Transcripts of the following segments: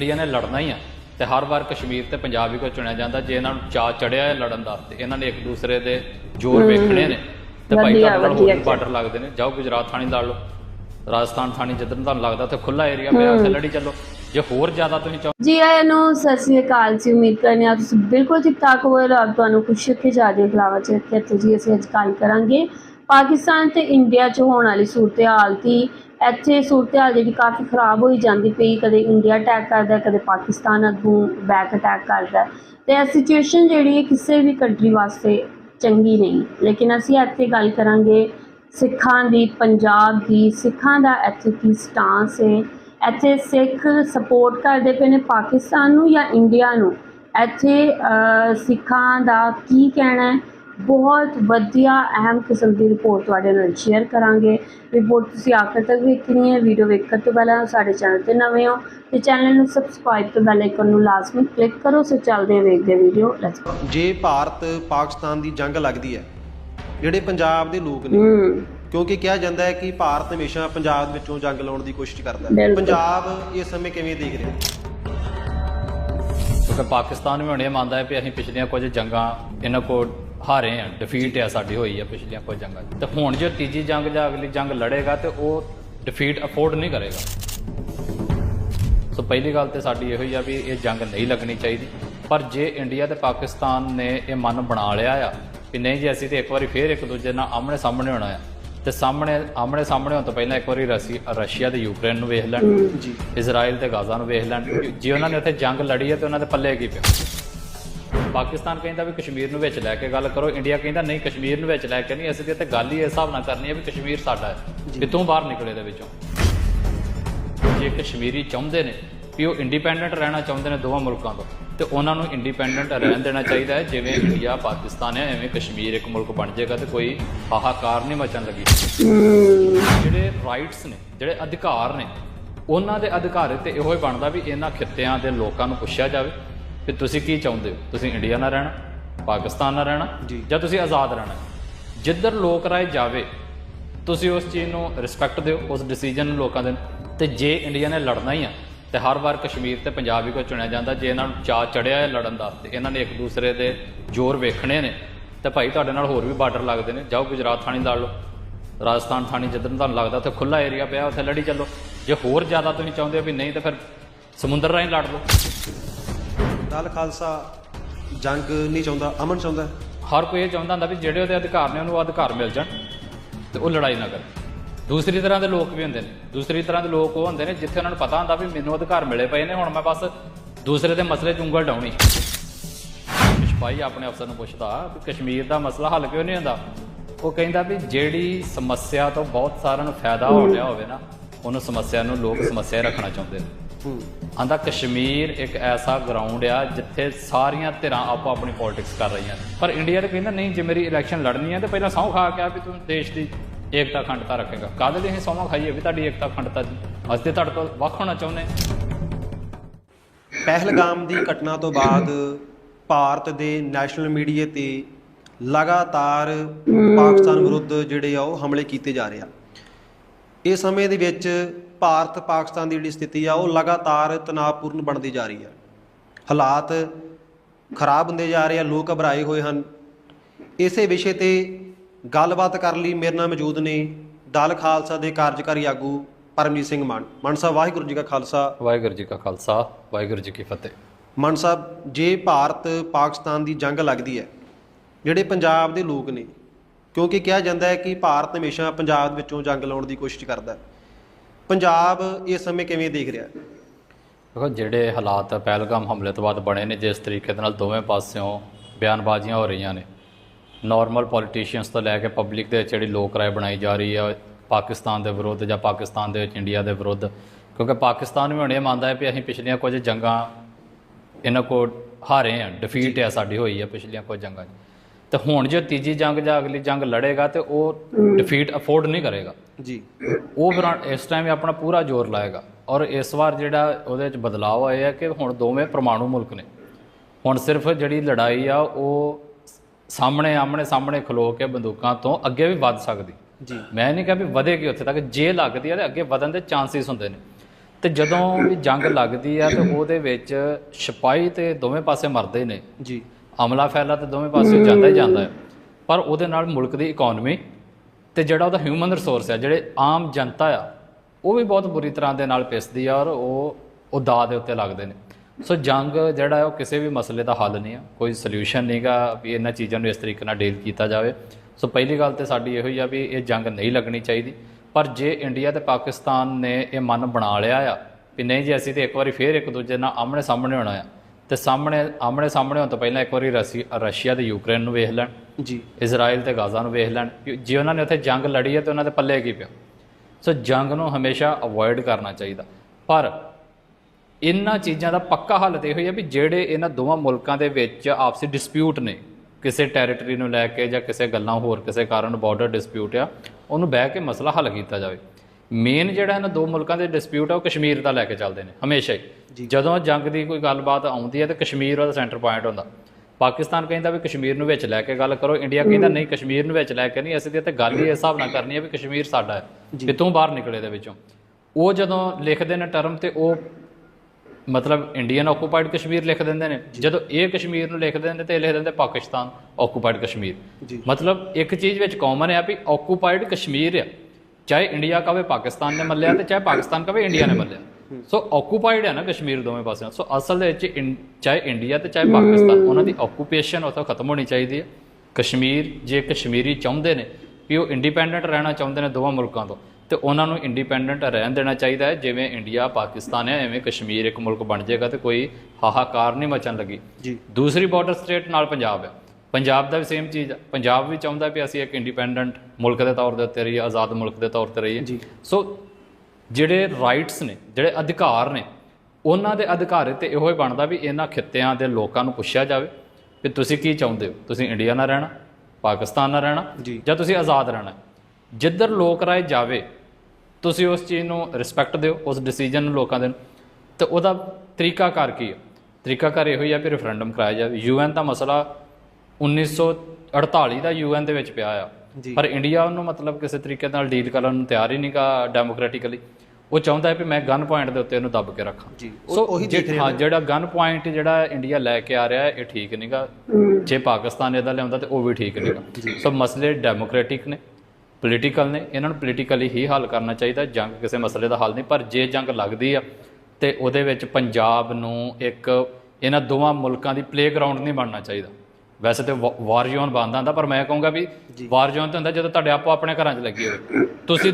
India ਨੇ ਲੜਨਾ ਹੀ ਆ। ਤੇ ਹਰ ਵਾਰ ਕਸ਼ਮੀਰ ਤੇ ਪੰਜਾਬ ਹੀ ਕੋ ਚੁਣਿਆ ਜਾਂਦਾ। ਜੇ ਇਹਨਾਂ ਨੂੰ ਚਾਅ ਚੜਿਆ ਹੈ ਲੜਨ ਦਾ ਤੇ ਇਹਨਾਂ ਨੇ ਇੱਕ ਦੂਸਰੇ ਦੇ ਜ਼ੋਰ ਵੇਖਣੇ ਨੇ। ਤੇ ਭਾਈ ਤੁਹਾਡੇ ਨਾਲ ਹੋਰ ਬਾਰਡਰ ਲੱਗਦੇ ਨੇ। ਜਾਓ ਗੁਜਰਾਤ ਥਾਣੀ ਲੜ ਲਓ। ਰਾਜਸਥਾਨ ਥਾਣੀ ਨੂੰ ਤੁਹਾਨੂੰ ਲੱਗਦਾ ਉੱਥੇ ਖੁੱਲਾ ਏਰੀਆ ਪਿਆ ਉੱਥੇ ਲੜੀ ਚੱਲੋ। ਜੇ ਹੋਰ ਜ਼ਿਆਦਾ ਤੁਸੀਂ ਚਾਹੋ। ਜੀ ਆਇਆਂ ਨੂੰ ਸਤਿ ਸ੍ਰੀ ਅਕਾਲ ਜੀ ਉਮੀਦ ਕਰਨੇ ਆ ਤੁਸੀਂ ਬਿਲਕੁਲ ਠੀਕ ਠਾਕ ਹੋਏ ਔਰ ਤੁਹਾਨੂੰ ਖੁਸ਼ ਰੱਖੇ ਜਾ ਦੇ ਖਿਲਾਫ ਚ ਰੱਖਿਆ। ਤੇ ਜੀ ਅਸੀਂ ਅੱਜ ਗੱਲ ਕਰਾਂਗੇ। ਪਾਕਿਸਤਾਨ ਤੇ ਇੰਡੀਆ 'ਚ ਹੋਣ ਵਾਲੀ ਸੂਰਤ-ਹਾਲ ਦੀ ਇੱਥੇ ਸੂਰਤ-ਹਾਲ ਜਿਹੜੀ ਕਾਫੀ ਖਰਾਬ ਹੋਈ ਜਾਂਦੀ ਪਈ, ਕਦੇ ਇੰਡੀਆ ਅਟੈਕ ਕਰਦਾ, ਕਦੇ ਪਾਕਿਸਤਾਨ ਅੱਗੋਂ ਬੈਕ ਅਟੈਕ ਕਰਦਾ। ਤੇ ਇਹ ਸਿਚੁਏਸ਼ਨ ਜਿਹੜੀ ਹੈ ਕਿਸੇ ਵੀ ਕੰਟਰੀ ਵਾਸਤੇ ਚੰਗੀ ਨਹੀਂ। ਲੇਕਿਨ ਅਸੀਂ ਇੱਥੇ ਗੱਲ ਕਰਾਂਗੇ ਸਿੱਖਾਂ ਦੀ, ਪੰਜਾਬ ਦੀ। ਸਿੱਖਾਂ ਦਾ ਇੱਥੇ ਕੀ ਸਟਾਂਸ ਹੈ? ਇੱਥੇ ਸਿੱਖ ਸਪੋਰਟ ਕਰਦੇ ਪਏ ਨੇ ਪਾਕਿਸਤਾਨ ਨੂੰ ਜਾਂ ਇੰਡੀਆ ਨੂੰ? ਇੱਥੇ ਸਿੱਖਾਂ ਦਾ ਕੀ ਕਹਿਣਾ ਹੈ? ਬਹੁਤ ਵਧੀਆ ਅਹਿਮ ਕਿਸਮ ਦੀ ਰਿਪੋਰਟ ਤੁਹਾਡੇ ਨਾਲ ਸ਼ੇਅਰ ਕਰਾਂਗੇ। ਰਿਪੋਰਟ ਤੁਸੀਂ ਆਖਰ ਤੱਕ ਵੇਖਣੀ ਹੈ। ਵੀਡੀਓ ਵੇਖਣ ਤੋਂ ਪਹਿਲਾਂ ਸਾਡੇ ਚੈਨਲ ਤੇ ਨਵੇਂ ਹੋ ਤੇ ਚੈਨਲ ਨੂੰ ਸਬਸਕ੍ਰਾਈਬ ਤੇ ਬੈਲ ਆਈਕਨ ਨੂੰ ਲਾਜ਼ਮੀ ਕਲਿੱਕ ਕਰੋ। ਸੋ ਚੱਲਦੇ ਹਾਂ ਵੇਖਦੇ ਵੀਡੀਓ ਲੈਟਸ ਗੋ ਜੇ ਭਾਰਤ ਪਾਕਿਸਤਾਨ ਦੀ ਜੰਗ ਲੱਗਦੀ ਹੈ ਜਿਹੜੇ ਪੰਜਾਬ ਦੇ ਲੋਕ ਨੇ ਹੂੰ। ਕਿਉਂਕਿ ਕਿਹਾ ਜਾਂਦਾ ਹੈ ਕਿ ਭਾਰਤ ਹਮੇਸ਼ਾ ਪੰਜਾਬ ਵਿੱਚੋਂ ਜੰਗ ਲਾਉਣ ਦੀ ਕੋਸ਼ਿਸ਼ ਕਰਦਾ ਹੈ। ਪੰਜਾਬ ਇਸ ਸਮੇਂ ਕਿਵੇਂ ਦੇਖ ਰਿਹਾ ਕਿਉਂਕਿ ਪਾਕਿਸਤਾਨ ਵੀ ਹੁਣ ਇਹ ਮੰਨਦਾ ਹੈ ਕਿ ਅਸੀਂ ਪਿਛਲੀਆਂ ਕੁਝ ਜੰਗਾਂ ਇਹਨਾਂ ਕੋਲ ਹਾਰੇ ਆ ਡਿਫੀਟ ਆ ਸਾਡੀ ਹੋਈ ਆ ਪਿਛਲੀਆਂ ਕੁਝ ਜੰਗਾਂ 'ਚ। ਤੇ ਹੁਣ ਜੇ ਤੀਜੀ ਜੰਗ ਜਾਂ ਅਗਲੀ ਜੰਗ ਲੜੇਗਾ ਤੇ ਉਹ ਡਿਫੀਟ ਅਫੋਰਡ ਨਹੀਂ ਕਰੇਗਾ। ਸੋ ਪਹਿਲੀ ਗੱਲ ਤੇ ਸਾਡੀ ਇਹੋ ਹੀ ਆ ਵੀ ਇਹ ਜੰਗ ਨਹੀਂ ਲੱਗਣੀ ਚਾਹੀਦੀ। ਪਰ ਜੇ ਇੰਡੀਆ ਤੇ ਪਾਕਿਸਤਾਨ ਨੇ ਇਹ ਮਨ ਬਣਾ ਲਿਆ ਆ ਕਿ ਨਹੀਂ ਜੀ ਅਸੀਂ ਤੇ ਇੱਕ ਵਾਰੀ ਫੇਰ ਇੱਕ ਦੂਜੇ ਨਾਲ ਆਮਣੇ ਸਾਹਮਣੇ ਹੋਣਾ ਆ। ਤੇ ਸਾਹਮਣੇ ਆਮਣੇ ਸਾਹਮਣੇ ਹੋਣ ਤੋਂ ਪਹਿਲਾਂ ਇੱਕ ਵਾਰੀ ਰਸੀ ਰਸ਼ੀਆ ਤੇ ਯੂਕਰੇਨ ਨੂੰ ਵੇਖ ਲੈਣ ਜੀ। ਇਜ਼ਰਾਈਲ ਤੇ ਗਾਜ਼ਾ ਨੂੰ ਵੇਖ ਲੈਣ ਜੇ ਉਹਨਾਂ ਨੇ ਉੱਥੇ ਜੰਗ ਲੜੀ ਹੈ ਤੇ ਉਹਨਾਂ ਦੇ ਪੱਲੇ ਕੀ ਪਿਆ? ਪਾਕਿਸਤਾਨ ਕਹਿੰਦਾ ਵੀ ਕਸ਼ਮੀਰ ਨੂੰ ਵਿੱਚ ਲੈ ਕੇ ਗੱਲ ਕਰੋ ਇੰਡੀਆ ਕਹਿੰਦਾ ਨਹੀਂ ਕਸ਼ਮੀਰ ਨੂੰ ਵਿੱਚ ਲੈ ਕੇ ਨਹੀਂ ਅਸੀਂ ਤੇ ਇੱਥੇ ਗੱਲ ਹੀ ਇਸ ਹਿਸਾਬ ਨਾਲ ਕਰਨੀ ਹੈ ਵੀ ਕਸ਼ਮੀਰ ਸਾਡਾ ਹੈ ਵੀ ਤੂੰ ਬਾਹਰ ਨਿਕਲੇ ਦੇ ਵਿੱਚੋਂ। ਜੇ ਕਸ਼ਮੀਰੀ ਚਾਹੁੰਦੇ ਨੇ ਵੀ ਉਹ ਇੰਡੀਪੈਂਡੈਂਟ ਰਹਿਣਾ ਚਾਹੁੰਦੇ ਨੇ ਦੋਵਾਂ ਮੁਲਕਾਂ ਤੋਂ ਤੇ ਉਹਨਾਂ ਨੂੰ ਇੰਡੀਪੈਂਡੈਂਟ ਰਹਿਣ ਦੇਣਾ ਚਾਹੀਦਾ ਹੈ ਜਿਵੇਂ ਇੰਡੀਆ ਪਾਕਿਸਤਾਨ ਹੈ ਐਵੇਂ ਕਸ਼ਮੀਰ ਇੱਕ ਮੁਲਕ ਬਣ ਜਾਏਗਾ ਤੇ ਕੋਈ ਹਾਹਾਕਾਰ ਨਹੀਂ ਮਚਣ ਲੱਗੀ। ਜਿਹੜੇ ਰਾਈਟਸ ਨੇ ਜਿਹੜੇ ਅਧਿਕਾਰ ਨੇ ਉਹਨਾਂ ਦੇ ਅਧਿਕਾਰ ਤੇ ਇਹੋ ਹੀ ਬਣਦਾ ਵੀ ਇਹਨਾਂ ਖਿੱਤਿਆਂ ਦੇ ਲੋਕਾਂ ਨੂੰ ਪੁੱਛਿਆ ਜਾਵੇ ਕਿ ਤੁਸੀਂ ਕੀ ਚਾਹੁੰਦੇ ਹੋ? ਤੁਸੀਂ ਇੰਡੀਆ ਨਾਲ ਰਹਿਣਾ ਪਾਕਿਸਤਾਨ ਨਾਲ ਰਹਿਣਾ ਜੀ। ਤੁਸੀਂ ਆਜ਼ਾਦ ਰਹਿਣਾ? ਜਿੱਧਰ ਲੋਕ ਰਾਏ ਜਾਵੇ ਤੁਸੀਂ ਉਸ ਚੀਜ਼ ਨੂੰ ਰਿਸਪੈਕਟ ਦਿਓ ਉਸ ਡਿਸੀਜਨ ਨੂੰ ਲੋਕਾਂ ਦੇ ਤੇ ਜੇ ਇੰਡੀਆ ਨੇ ਲੜਨਾ ਹੀ ਆ ਤੇ ਹਰ ਵਾਰ ਕਸ਼ਮੀਰ ਤੇ ਪੰਜਾਬ ਹੀ ਕੋ ਚੁਣਿਆ ਜਾਂਦਾ ਜੇ ਇਹਨਾਂ ਨੂੰ ਚਾਅ ਚੜਿਆ ਹੈ ਲੜਨ ਦਾ ਤੇ ਇਹਨਾਂ ਨੇ ਇੱਕ ਦੂਸਰੇ ਦੇ ਜ਼ੋਰ ਵੇਖਣੇ ਨੇ ਤੇ ਭਾਈ ਤੁਹਾਡੇ ਨਾਲ ਹੋਰ ਵੀ ਬਾਰਡਰ ਲੱਗਦੇ ਨੇ ਜਾਓ ਗੁਜਰਾਤ ਥਾਣੀ ਲੜ ਲਓ ਰਾਜਸਥਾਨ ਥਾਣੀ ਜਿੱਧਰ ਤੁਹਾਨੂੰ ਲੱਗਦਾ ਉੱਥੇ ਖੁੱਲਾ ਏਰੀਆ ਪਿਆ ਉੱਥੇ ਲੜੀ ਚੱਲੋ। ਜੇ ਹੋਰ ਜ਼ਿਆਦਾ ਤੁਸੀਂ ਚਾਹੁੰਦੇ ਹੋ ਵੀ ਨਹੀਂ ਤਾਂ ਫਿਰ ਸਮੁੰਦਰ ਰਾਹੀਂ ਲੜ ਲਓ। ਦਲ ਖਾਲਸਾ ਜੰਗ ਨਹੀਂ ਚਾਹੁੰਦਾ, ਅਮਨ ਚਾਹੁੰਦਾ ਹਰ ਕੋਈ ਇਹ ਚਾਹੁੰਦਾ ਹੁੰਦਾ ਵੀ ਜਿਹੜੇ ਉਹਦੇ ਅਧਿਕਾਰ ਨੇ ਉਹਨੂੰ ਅਧਿਕਾਰ ਮਿਲ ਜਾਣ ਤੇ ਉਹ ਲੜਾਈ ਨਾ ਕਰੇ। ਦੂਸਰੀ ਤਰ੍ਹਾਂ ਦੇ ਲੋਕ ਵੀ ਹੁੰਦੇ ਨੇ। ਦੂਸਰੀ ਤਰ੍ਹਾਂ ਦੇ ਲੋਕ ਉਹ ਹੁੰਦੇ ਨੇ ਜਿੱਥੇ ਉਹਨਾਂ ਨੂੰ ਪਤਾ ਹੁੰਦਾ ਵੀ ਮੈਨੂੰ ਅਧਿਕਾਰ ਮਿਲੇ ਪਏ ਨੇ, ਹੁਣ ਮੈਂ ਬਸ ਦੂਸਰੇ ਦੇ ਮਸਲੇ 'ਚ ਉਂਗਲ ਡਾਉਣੀ। ਸਿਪਾਹੀ ਆਪਣੇ ਅਫਸਰ ਨੂੰ ਪੁੱਛਦਾ ਵੀ ਕਸ਼ਮੀਰ ਦਾ ਮਸਲਾ ਹੱਲ ਕਿਉਂ ਨਹੀਂ ਹੁੰਦਾ? ਉਹ ਕਹਿੰਦਾ ਵੀ ਜਿਹੜੀ ਸਮੱਸਿਆ ਤੋਂ ਬਹੁਤ ਸਾਰਿਆਂ ਨੂੰ ਫਾਇਦਾ ਹੋ ਰਿਹਾ ਹੋਵੇ ਨਾ, ਉਹਨੂੰ ਸਮੱਸਿਆ ਨੂੰ ਲੋਕ ਸਮੱਸਿਆ ਰੱਖਣਾ ਚਾਹੁੰਦੇ ਨੇ। ਆਂਦਾ ਕਸ਼ਮੀਰ ਇੱਕ ਐਸਾ ਗਰਾਊਂਡ ਆ ਜਿੱਥੇ ਸਾਰੀਆਂ ਧਿਰਾਂ ਆਪੋ ਆਪਣੀ ਪੋਲਿਟਿਕਸ ਕਰ ਰਹੀਆਂ ਨੇ। ਪਰ ਇੰਡੀਆ ਤੇ ਕਹਿੰਦਾ ਨਹੀਂ ਜੇ ਮੇਰੀ ਇਲੈਕਸ਼ਨ ਲੜਨੀ ਹੈ ਤੇ ਪਹਿਲਾਂ ਸਹੁੰ ਖਾ ਕੇ ਆ ਵੀ ਤੂੰ ਦੇਸ਼ ਦੀ ਏਕਤਾ ਅਖੰਡਤਾ ਰੱਖੇਗਾ। ਕਾਹਦੇ ਲਈ ਅਸੀਂ ਸਹੁੰ ਖਾਈਏ ਵੀ ਤੁਹਾਡੀ ਏਕਤਾ ਅਖੰਡਤਾ ਦੀ? ਅਸੀਂ ਤੇ ਤੁਹਾਡੇ ਤੋਂ ਵੱਖ ਹੋਣਾ ਚਾਹੁੰਦੇ। ਪਹਿਲਗਾਮ ਦੀ ਘਟਨਾ ਤੋਂ ਬਾਅਦ ਭਾਰਤ ਦੇ ਨੈਸ਼ਨਲ ਮੀਡੀਆ ਤੇ ਲਗਾਤਾਰ ਪਾਕਿਸਤਾਨ ਵਿਰੁੱਧ ਜਿਹੜੇ ਆ ਉਹ ਹਮਲੇ ਕੀਤੇ ਜਾ ਰਹੇ ਆ। ਇਸ ਸਮੇਂ ਦੇ ਵਿੱਚ ਭਾਰਤ ਪਾਕਿਸਤਾਨ ਦੀ ਜਿਹੜੀ ਸਥਿਤੀ ਆ ਉਹ ਲਗਾਤਾਰ ਤਣਾਅਪੂਰਨ ਬਣਦੀ ਜਾ ਰਹੀ ਆ। ਹਾਲਾਤ ਖਰਾਬ ਹੁੰਦੇ ਜਾ ਰਹੇ ਆ ਲੋਕ ਘਬਰਾਏ ਹੋਏ ਹਨ। ਇਸੇ ਵਿਸ਼ੇ ਤੇ ਗੱਲਬਾਤ ਕਰਨ ਲਈ ਮੇਰੇ ਨਾਲ ਮੌਜੂਦ ਨੇ ਦਲ ਖਾਲਸਾ ਦੇ ਕਾਰਜਕਾਰੀ ਆਗੂ ਪਰਮਜੀਤ ਸਿੰਘ ਮਾਨ। ਮਾਨ ਸਾਹਿਬ ਵਾਹਿਗੁਰੂ ਜੀ ਕਾ ਖਾਲਸਾ। ਵਾਹਿਗੁਰੂ ਜੀ ਕਾ ਖਾਲਸਾ ਵਾਹਿਗੁਰੂ ਜੀ ਕੀ ਫਤਿਹ। ਮਾਨ ਸਾਹਿਬ ਜੇ ਭਾਰਤ ਪਾਕਿਸਤਾਨ ਦੀ ਜੰਗ ਲੱਗਦੀ ਹੈ ਜਿਹੜੇ ਪੰਜਾਬ ਦੇ ਲੋਕ ਨੇ ਕਿਉਂਕਿ ਕਿਹਾ ਜਾਂਦਾ ਹੈ ਕਿ ਭਾਰਤ ਹਮੇਸ਼ਾ ਪੰਜਾਬ ਵਿੱਚੋਂ ਜੰਗ ਲਾਉਣ ਦੀ ਕੋਸ਼ਿਸ਼ ਕਰਦਾ ਹੈ। ਪੰਜਾਬ ਇਸ ਸਮੇਂ ਕਿਵੇਂ ਦੇਖ ਰਿਹਾ? ਦੇਖੋ, ਜਿਹੜੇ ਹਾਲਾਤ ਪਹਿਲਗਾਮ ਹਮਲੇ ਤੋਂ ਬਾਅਦ ਬਣੇ ਨੇ, ਜਿਸ ਤਰੀਕੇ ਦੇ ਨਾਲ ਦੋਵੇਂ ਪਾਸਿਓਂ ਬਿਆਨਬਾਜ਼ੀਆਂ ਹੋ ਰਹੀਆਂ ਨੇ। ਨਾਰਮਲ ਪੋਲੀਟੀਸ਼ੀਅਨਸ ਤੋਂ ਲੈ ਕੇ ਪਬਲਿਕ ਦੇ ਵਿੱਚ ਜਿਹੜੀ ਲੋਕ ਰਾਏ ਬਣਾਈ ਜਾ ਰਹੀ ਹੈ ਪਾਕਿਸਤਾਨ ਦੇ ਵਿਰੁੱਧ ਜਾਂ ਪਾਕਿਸਤਾਨ ਦੇ ਵਿੱਚ ਇੰਡੀਆ ਦੇ ਵਿਰੁੱਧ। ਕਿਉਂਕਿ ਪਾਕਿਸਤਾਨ ਵੀ ਹੁਣ ਇਹ ਮੰਨਦਾ ਹੈ ਕਿ ਅਸੀਂ ਪਿਛਲੀਆਂ ਕੁਝ ਜੰਗਾਂ ਇਹਨਾਂ ਕੋਲ ਹਾਰੇ ਹਾਂ ਡਿਫੀਟ ਆ ਸਾਡੀ ਹੋਈ ਹੈ ਪਿਛਲੀਆਂ ਕੁਝ ਜੰਗਾਂ 'ਚ। ਤੇ ਹੁਣ ਜੇ ਤੀਜੀ ਜੰਗ ਜਾਂ ਅਗਲੀ ਜੰਗ ਲੜੇਗਾ ਤੇ ਉਹ ਡਿਫੀਟ ਅਫੋਰਡ ਨਹੀਂ ਕਰੇਗਾ। ਜੀ। ਉਹ ਫਿਰ ਇਸ ਟਾਈਮ ਆਪਣਾ ਪੂਰਾ ਜ਼ੋਰ ਲਾਏਗਾ। ਔਰ ਇਸ ਵਾਰ ਜਿਹੜਾ ਉਹਦੇ ਵਿੱਚ ਬਦਲਾਅ ਹੋਇਆ ਹੈ ਕਿ ਹੁਣ ਦੋਵੇਂ ਪਰਮਾਣੂ ਮੁਲਕ ਨੇ। ਹੁਣ ਸਿਰਫ ਜਿਹੜੀ ਲੜਾਈ ਆ ਉਹ ਸਾਹਮਣੇ ਆਮਣੇ ਸਾਹਮਣੇ ਖਲੋ ਕੇ ਬੰਦੂਕਾਂ ਤੋਂ ਅੱਗੇ ਵੀ ਵੱਧ ਸਕਦੀ। ਜੀ। ਮੈਂ ਨਹੀਂ ਕਿਹਾ ਵੀ ਵਧੇਗੀ ਉੱਥੇ ਤੱਕ ਜੇ ਲੱਗਦੀ ਹੈ ਤੇ ਅੱਗੇ ਵਧਣ ਦੇ ਚਾਂਸਸ ਹੁੰਦੇ ਨੇ। ਤੇ ਜਦੋਂ ਵੀ ਜੰਗ ਲੱਗਦੀ ਆ ਤੇ ਉਹਦੇ ਵਿੱਚ ਸਿਪਾਹੀ ਤੇ ਦੋਵੇਂ ਪਾਸੇ ਮਰਦੇ ਨੇ। ਜੀ। ਅਮਲਾ ਫੈਲਾ ਤੇ ਦੋਵੇਂ ਪਾਸੇ ਜਾਂਦਾ ਹੀ ਜਾਂਦਾ ਹੈ। ਪਰ ਉਹਦੇ ਨਾਲ ਮੁਲਕ ਦੀ ਇਕਨੋਮੀ ਤੇ ਜਿਹੜਾ ਉਹਦਾ ਹਿਊਮਨ ਰਿਸੋਰਸ ਆ, ਜਿਹੜੇ ਆਮ ਜਨਤਾ ਆ, ਉਹ ਵੀ ਬਹੁਤ ਬੁਰੀ ਤਰ੍ਹਾਂ ਦੇ ਨਾਲ ਪਿਸਦੀ ਆ ਔਰ ਉਹ ਉਹ ਦਾਅ ਦੇ ਉੱਤੇ ਲੱਗਦੇ ਨੇ। ਸੋ ਜੰਗ ਜਿਹੜਾ ਹੈ, ਉਹ ਕਿਸੇ ਵੀ ਮਸਲੇ ਦਾ ਹੱਲ ਨਹੀਂ ਆ। ਕੋਈ ਸੋਲੂਸ਼ਨ ਨਹੀਂਗਾ ਵੀ ਇਹਨਾਂ ਚੀਜ਼ਾਂ ਨੂੰ ਇਸ ਤਰੀਕੇ ਨਾਲ ਡੀਲ ਕੀਤਾ ਜਾਵੇ। ਸੋ ਪਹਿਲੀ ਗੱਲ ਤੇ ਸਾਡੀ ਇਹੋ ਹੀ ਆ ਵੀ ਇਹ ਜੰਗ ਨਹੀਂ ਲੱਗਣੀ ਚਾਹੀਦੀ। ਪਰ ਜੇ ਇੰਡੀਆ ਤੇ ਪਾਕਿਸਤਾਨ ਨੇ ਇਹ ਮਨ ਬਣਾ ਲਿਆ ਆ ਵੀ ਨਹੀਂ ਜੀ, ਅਸੀਂ ਤੇ ਇੱਕ ਵਾਰੀ ਫੇਰ ਇੱਕ ਦੂਜੇ ਨਾਲ ਆਮਣੇ ਸਾਹਮਣੇ ਹੋਣਾ ਆ। ਤੇ ਸਾਹਮਣੇ ਆਮਣੇ ਸਾਹਮਣੇ ਹੋਣ ਤੋਂ ਪਹਿਲਾਂ ਇੱਕ ਵਾਰੀ ਰਸੀ, ਰਸ਼ੀਆ ਤੇ ਯੂਕਰੇਨ ਨੂੰ ਵੇਖ ਲੈਣ। ਜੀ। ਇਜ਼ਰਾਈਲ ਤੇ ਗਾਜ਼ਾ ਨੂੰ ਵੇਖ ਲੈਣ। ਜੇ ਉਹਨਾਂ ਨੇ ਉੱਥੇ ਜੰਗ ਲੜੀ ਹੈ ਤੇ ਉਹਨਾਂ ਦੇ ਪੱਲੇ ਕੀ ਪਿਆ? ਸੋ ਜੰਗ ਨੂੰ ਹਮੇਸ਼ਾ ਅਵੋਇਡ ਕਰਨਾ ਚਾਹੀਦਾ। ਪਰ ਇਹਨਾਂ ਚੀਜ਼ਾਂ ਦਾ ਪੱਕਾ ਹੱਲ ਤੇ ਇਹੋ ਹੀ ਹੈ ਵੀ ਜਿਹੜੇ ਇਹਨਾਂ ਦੋਵਾਂ ਮੁਲਕਾਂ ਦੇ ਵਿੱਚ ਆਪਸੀ ਡਿਸਪਿਊਟ ਨੇ ਕਿਸੇ ਟੈਰੀਟਰੀ ਨੂੰ ਲੈ ਕੇ ਜਾਂ ਕਿਸੇ ਗੱਲਾਂ ਹੋਰ ਕਿਸੇ ਕਾਰਨ ਬਾਰਡਰ ਡਿਸਪਿਊਟ ਆ ਉਹਨੂੰ ਬਹਿ ਕੇ ਮਸਲਾ ਹੱਲ ਕੀਤਾ ਜਾਵੇ। ਮੇਨ ਜਿਹੜਾ ਇਹਨਾਂ ਦੋ ਮੁਲਕਾਂ ਦੇ ਡਿਸਪਿਊਟ ਆ ਉਹ ਕਸ਼ਮੀਰ ਦਾ ਲੈ ਕੇ ਚੱਲਦੇ ਨੇ ਹਮੇਸ਼ਾ ਹੀ। ਜਦੋਂ ਜੰਗ ਦੀ ਕੋਈ ਗੱਲਬਾਤ ਆਉਂਦੀ ਹੈ ਤੇ ਕਸ਼ਮੀਰ ਉਹਦਾ ਸੈਂਟਰ ਪੁਆਇੰਟ ਹੁੰਦਾ। ਪਾਕਿਸਤਾਨ ਕਹਿੰਦਾ ਵੀ ਕਸ਼ਮੀਰ ਨੂੰ ਵਿੱਚ ਲੈ ਕੇ ਗੱਲ ਕਰੋ ਇੰਡੀਆ ਕਹਿੰਦਾ ਨਹੀਂ ਕਸ਼ਮੀਰ ਨੂੰ ਵਿੱਚ ਲੈ ਕੇ ਨਹੀਂ ਅਸੀਂ ਤੇ ਇੱਥੇ ਗੱਲ ਹੀ ਇਸ ਹਿਸਾਬ ਨਾਲ ਕਰਨੀ ਹੈ ਵੀ ਕਸ਼ਮੀਰ ਸਾਡਾ ਹੈ ਵੀ ਤੂੰ ਬਾਹਰ ਨਿਕਲੇ ਦੇ ਵਿੱਚੋਂ। ਉਹ ਜਦੋਂ ਲਿਖਦੇ ਨੇ ਟਰਮ ਤੇ ਉਹ ਮਤਲਬ ਇੰਡੀਅਨ ਆਕੂਪਾਈਡ ਕਸ਼ਮੀਰ ਲਿਖ ਦਿੰਦੇ ਨੇ। ਜਦੋਂ ਇਹ ਕਸ਼ਮੀਰ ਨੂੰ ਲਿਖ ਦਿੰਦੇ ਤੇ ਇਹ ਲਿਖ ਦਿੰਦੇ ਪਾਕਿਸਤਾਨ ਆਕੂਪਾਈਡ ਕਸ਼ਮੀਰ। ਮਤਲਬ ਇੱਕ ਚੀਜ਼ ਵਿੱਚ ਕਾਮਨ ਹੈ ਵੀ ਆਕੂਪਾਈਡ ਕਸ਼ਮੀਰ ਆ। ਚਾਹੇ ਇੰਡੀਆ ਕਵੇ ਪਾਕਿਸਤਾਨ ਨੇ ਮੱਲਿਆ ਤੇ ਚਾਹੇ ਪਾਕਿਸਤਾਨ ਕਵੇ ਇੰਡੀਆ ਨੇ ਮੱਲਿਆ। ਸੋ ਆਕੂਪਾਈਡ ਹੈ ਨਾ ਕਸ਼ਮੀਰ ਦੋਵੇਂ ਪਾਸਿਆਂ ਸੋ ਅਸਲ ਦੇ ਵਿੱਚ ਚਾਹੇ ਇੰਡੀਆ ਤੇ ਚਾਹੇ ਪਾਕਿਸਤਾਨ ਉਹਨਾਂ ਦੀ ਆਕੂਪੇਸ਼ਨ ਉੱਥੋਂ ਖਤਮ ਹੋਣੀ ਚਾਹੀਦੀ ਹੈ। ਕਸ਼ਮੀਰ ਜੇ ਕਸ਼ਮੀਰੀ ਚਾਹੁੰਦੇ ਨੇ ਵੀ ਉਹ ਇੰਡੀਪੈਂਡੈਂਟ ਰਹਿਣਾ ਚਾਹੁੰਦੇ ਨੇ ਦੋਵਾਂ ਮੁਲਕਾਂ ਤੋਂ ਤੇ ਉਹਨਾਂ ਨੂੰ ਇੰਡੀਪੈਂਡੈਂਟ ਰਹਿਣ ਦੇਣਾ ਚਾਹੀਦਾ ਹੈ ਜਿਵੇਂ ਇੰਡੀਆ ਪਾਕਿਸਤਾਨ ਹੈ ਐਵੇਂ ਕਸ਼ਮੀਰ ਇੱਕ ਮੁਲਕ ਬਣ ਜਾਏਗਾ ਤੇ ਕੋਈ ਹਾਹਾਕਾਰ ਨਹੀਂ ਮਚਣ ਲੱਗੀ। ਜੀ। ਦੂਸਰੀ ਬਾਰਡਰ ਸਟੇਟ ਨਾਲ ਪੰਜਾਬ ਹੈ। ਪੰਜਾਬ ਦਾ ਵੀ ਸੇਮ ਚੀਜ਼ ਹੈ। ਪੰਜਾਬ ਵੀ ਚਾਹੁੰਦਾ ਵੀ ਅਸੀਂ ਇੱਕ ਇੰਡੀਪੈਂਡੈਂਟ ਮੁਲਕ ਦੇ ਤੌਰ ਦੇ ਉੱਤੇ ਰਹੀਏ ਆਜ਼ਾਦ ਮੁਲਕ ਦੇ ਤੌਰ ਤੇ ਰਹੀਏ। ਜੀ। ਸੋ ਜਿਹੜੇ ਰਾਈਟਸ ਨੇ ਜਿਹੜੇ ਅਧਿਕਾਰ ਨੇ ਉਹਨਾਂ ਦੇ ਅਧਿਕਾਰ ਤੇ ਇਹੋ ਹੀ ਬਣਦਾ ਵੀ ਇਹਨਾਂ ਖਿੱਤਿਆਂ ਦੇ ਲੋਕਾਂ ਨੂੰ ਪੁੱਛਿਆ ਜਾਵੇ ਵੀ ਤੁਸੀਂ ਕੀ ਚਾਹੁੰਦੇ ਹੋ? ਤੁਸੀਂ ਇੰਡੀਆ ਨਾਲ ਰਹਿਣਾ ਪਾਕਿਸਤਾਨ ਨਾਲ ਰਹਿਣਾ ਜੀ। ਤੁਸੀਂ ਆਜ਼ਾਦ ਰਹਿਣਾ? ਜਿੱਧਰ ਲੋਕ ਰਾਏ ਜਾਵੇ ਤੁਸੀਂ ਉਸ ਚੀਜ਼ ਨੂੰ ਰਿਸਪੈਕਟ ਦਿਓ ਉਸ ਡਿਸੀਜਨ ਨੂੰ ਲੋਕਾਂ ਦੇ ਤੇ ਉਹਦਾ ਤਰੀਕਾਕਾਰ ਕੀ ਹੈ? ਤਰੀਕਾਕਾਰ ਇਹੋ ਹੀ ਆ ਵੀ ਰੈਫਰੈਂਡਮ ਕਰਾਇਆ ਜਾਵੇ। ਯੂਐਨ ਦਾ ਮਸਲਾ 1948 ਦਾ ਯੂਐਨ ਦੇ ਵਿੱਚ ਪਿਆ ਆ। ਪਰ ਇੰਡੀਆ ਉਹਨੂੰ ਮਤਲਬ ਕਿਸੇ ਤਰੀਕੇ ਨਾਲ ਡੀਲ ਕਰਨ ਨੂੰ ਤਿਆਰ ਹੀ ਨਹੀਂਗਾ ਡੈਮੋਕ੍ਰੈਟਿਕਲੀ ਉਹ ਚਾਹੁੰਦਾ ਹੈ ਵੀ ਮੈਂ ਗਨ ਪੁਆਇੰਟ ਦੇ ਉੱਤੇ ਇਹਨੂੰ ਦੱਬ ਕੇ ਰੱਖਾਂ। ਜੀ, ਉਹ- ਸੋ ਉਹੀ ਦੇਖ ਰਹੇ ਹਾਂ ਜਿਹੜਾ ਗਨ ਪੁਆਇੰਟ ਜਿਹੜਾ ਇੰਡੀਆ ਲੈ ਕੇ ਆ ਰਿਹਾ ਹੈ ਇਹ ਠੀਕ ਨਹੀਂਗਾ ਜੇ ਪਾਕਿਸਤਾਨ ਇਹਦਾ ਲਿਆਉਂਦਾ ਤੇ ਉਹ ਵੀ ਠੀਕ ਨਹੀਂਗਾ ਸੋ ਮਸਲੇ ਡੈਮੋਕ੍ਰੈਟਿਕ ਨੇ ਪੋਲੀਟੀਕਲ ਨੇ ਇਹਨਾਂ ਨੂੰ ਪੋਲੀਟੀਕਲੀ ਹੀ ਹੱਲ ਕਰਨਾ ਚਾਹੀਦਾ ਜੰਗ ਕਿਸੇ ਮਸਲੇ ਦਾ ਹੱਲ ਨਹੀਂ ਪਰ ਜੇ ਜੰਗ ਲੱਗਦੀ ਆ ਤੇ ਉਹਦੇ ਵਿੱਚ ਪੰਜਾਬ ਨੂੰ ਇੱਕ ਇਹਨਾਂ ਦੋਵਾਂ ਮੁਲਕਾਂ ਦੀ ਪਲੇਗਰਾਉਂਡ ਨਹੀਂ ਬਣਨਾ ਚਾਹੀਦਾ। ਵੈਸੇ ਤੇ ਵਾਰ ਜ਼ੋਨ ਬਣਦਾ ਹੁੰਦਾ ਪਰ ਮੈਂ ਕਹੂੰਗਾ ਵੀ ਵਾਰ ਜ਼ੋਨ ਤੇ ਹੁੰਦਾ ਜਦੋਂ ਤੁਹਾਡੇ ਆਪੋ ਆਪਣੇ ਘਰਾਂ 'ਚ ਲੱਗੀ ਹੋਵੇ। ਤੁਸੀਂ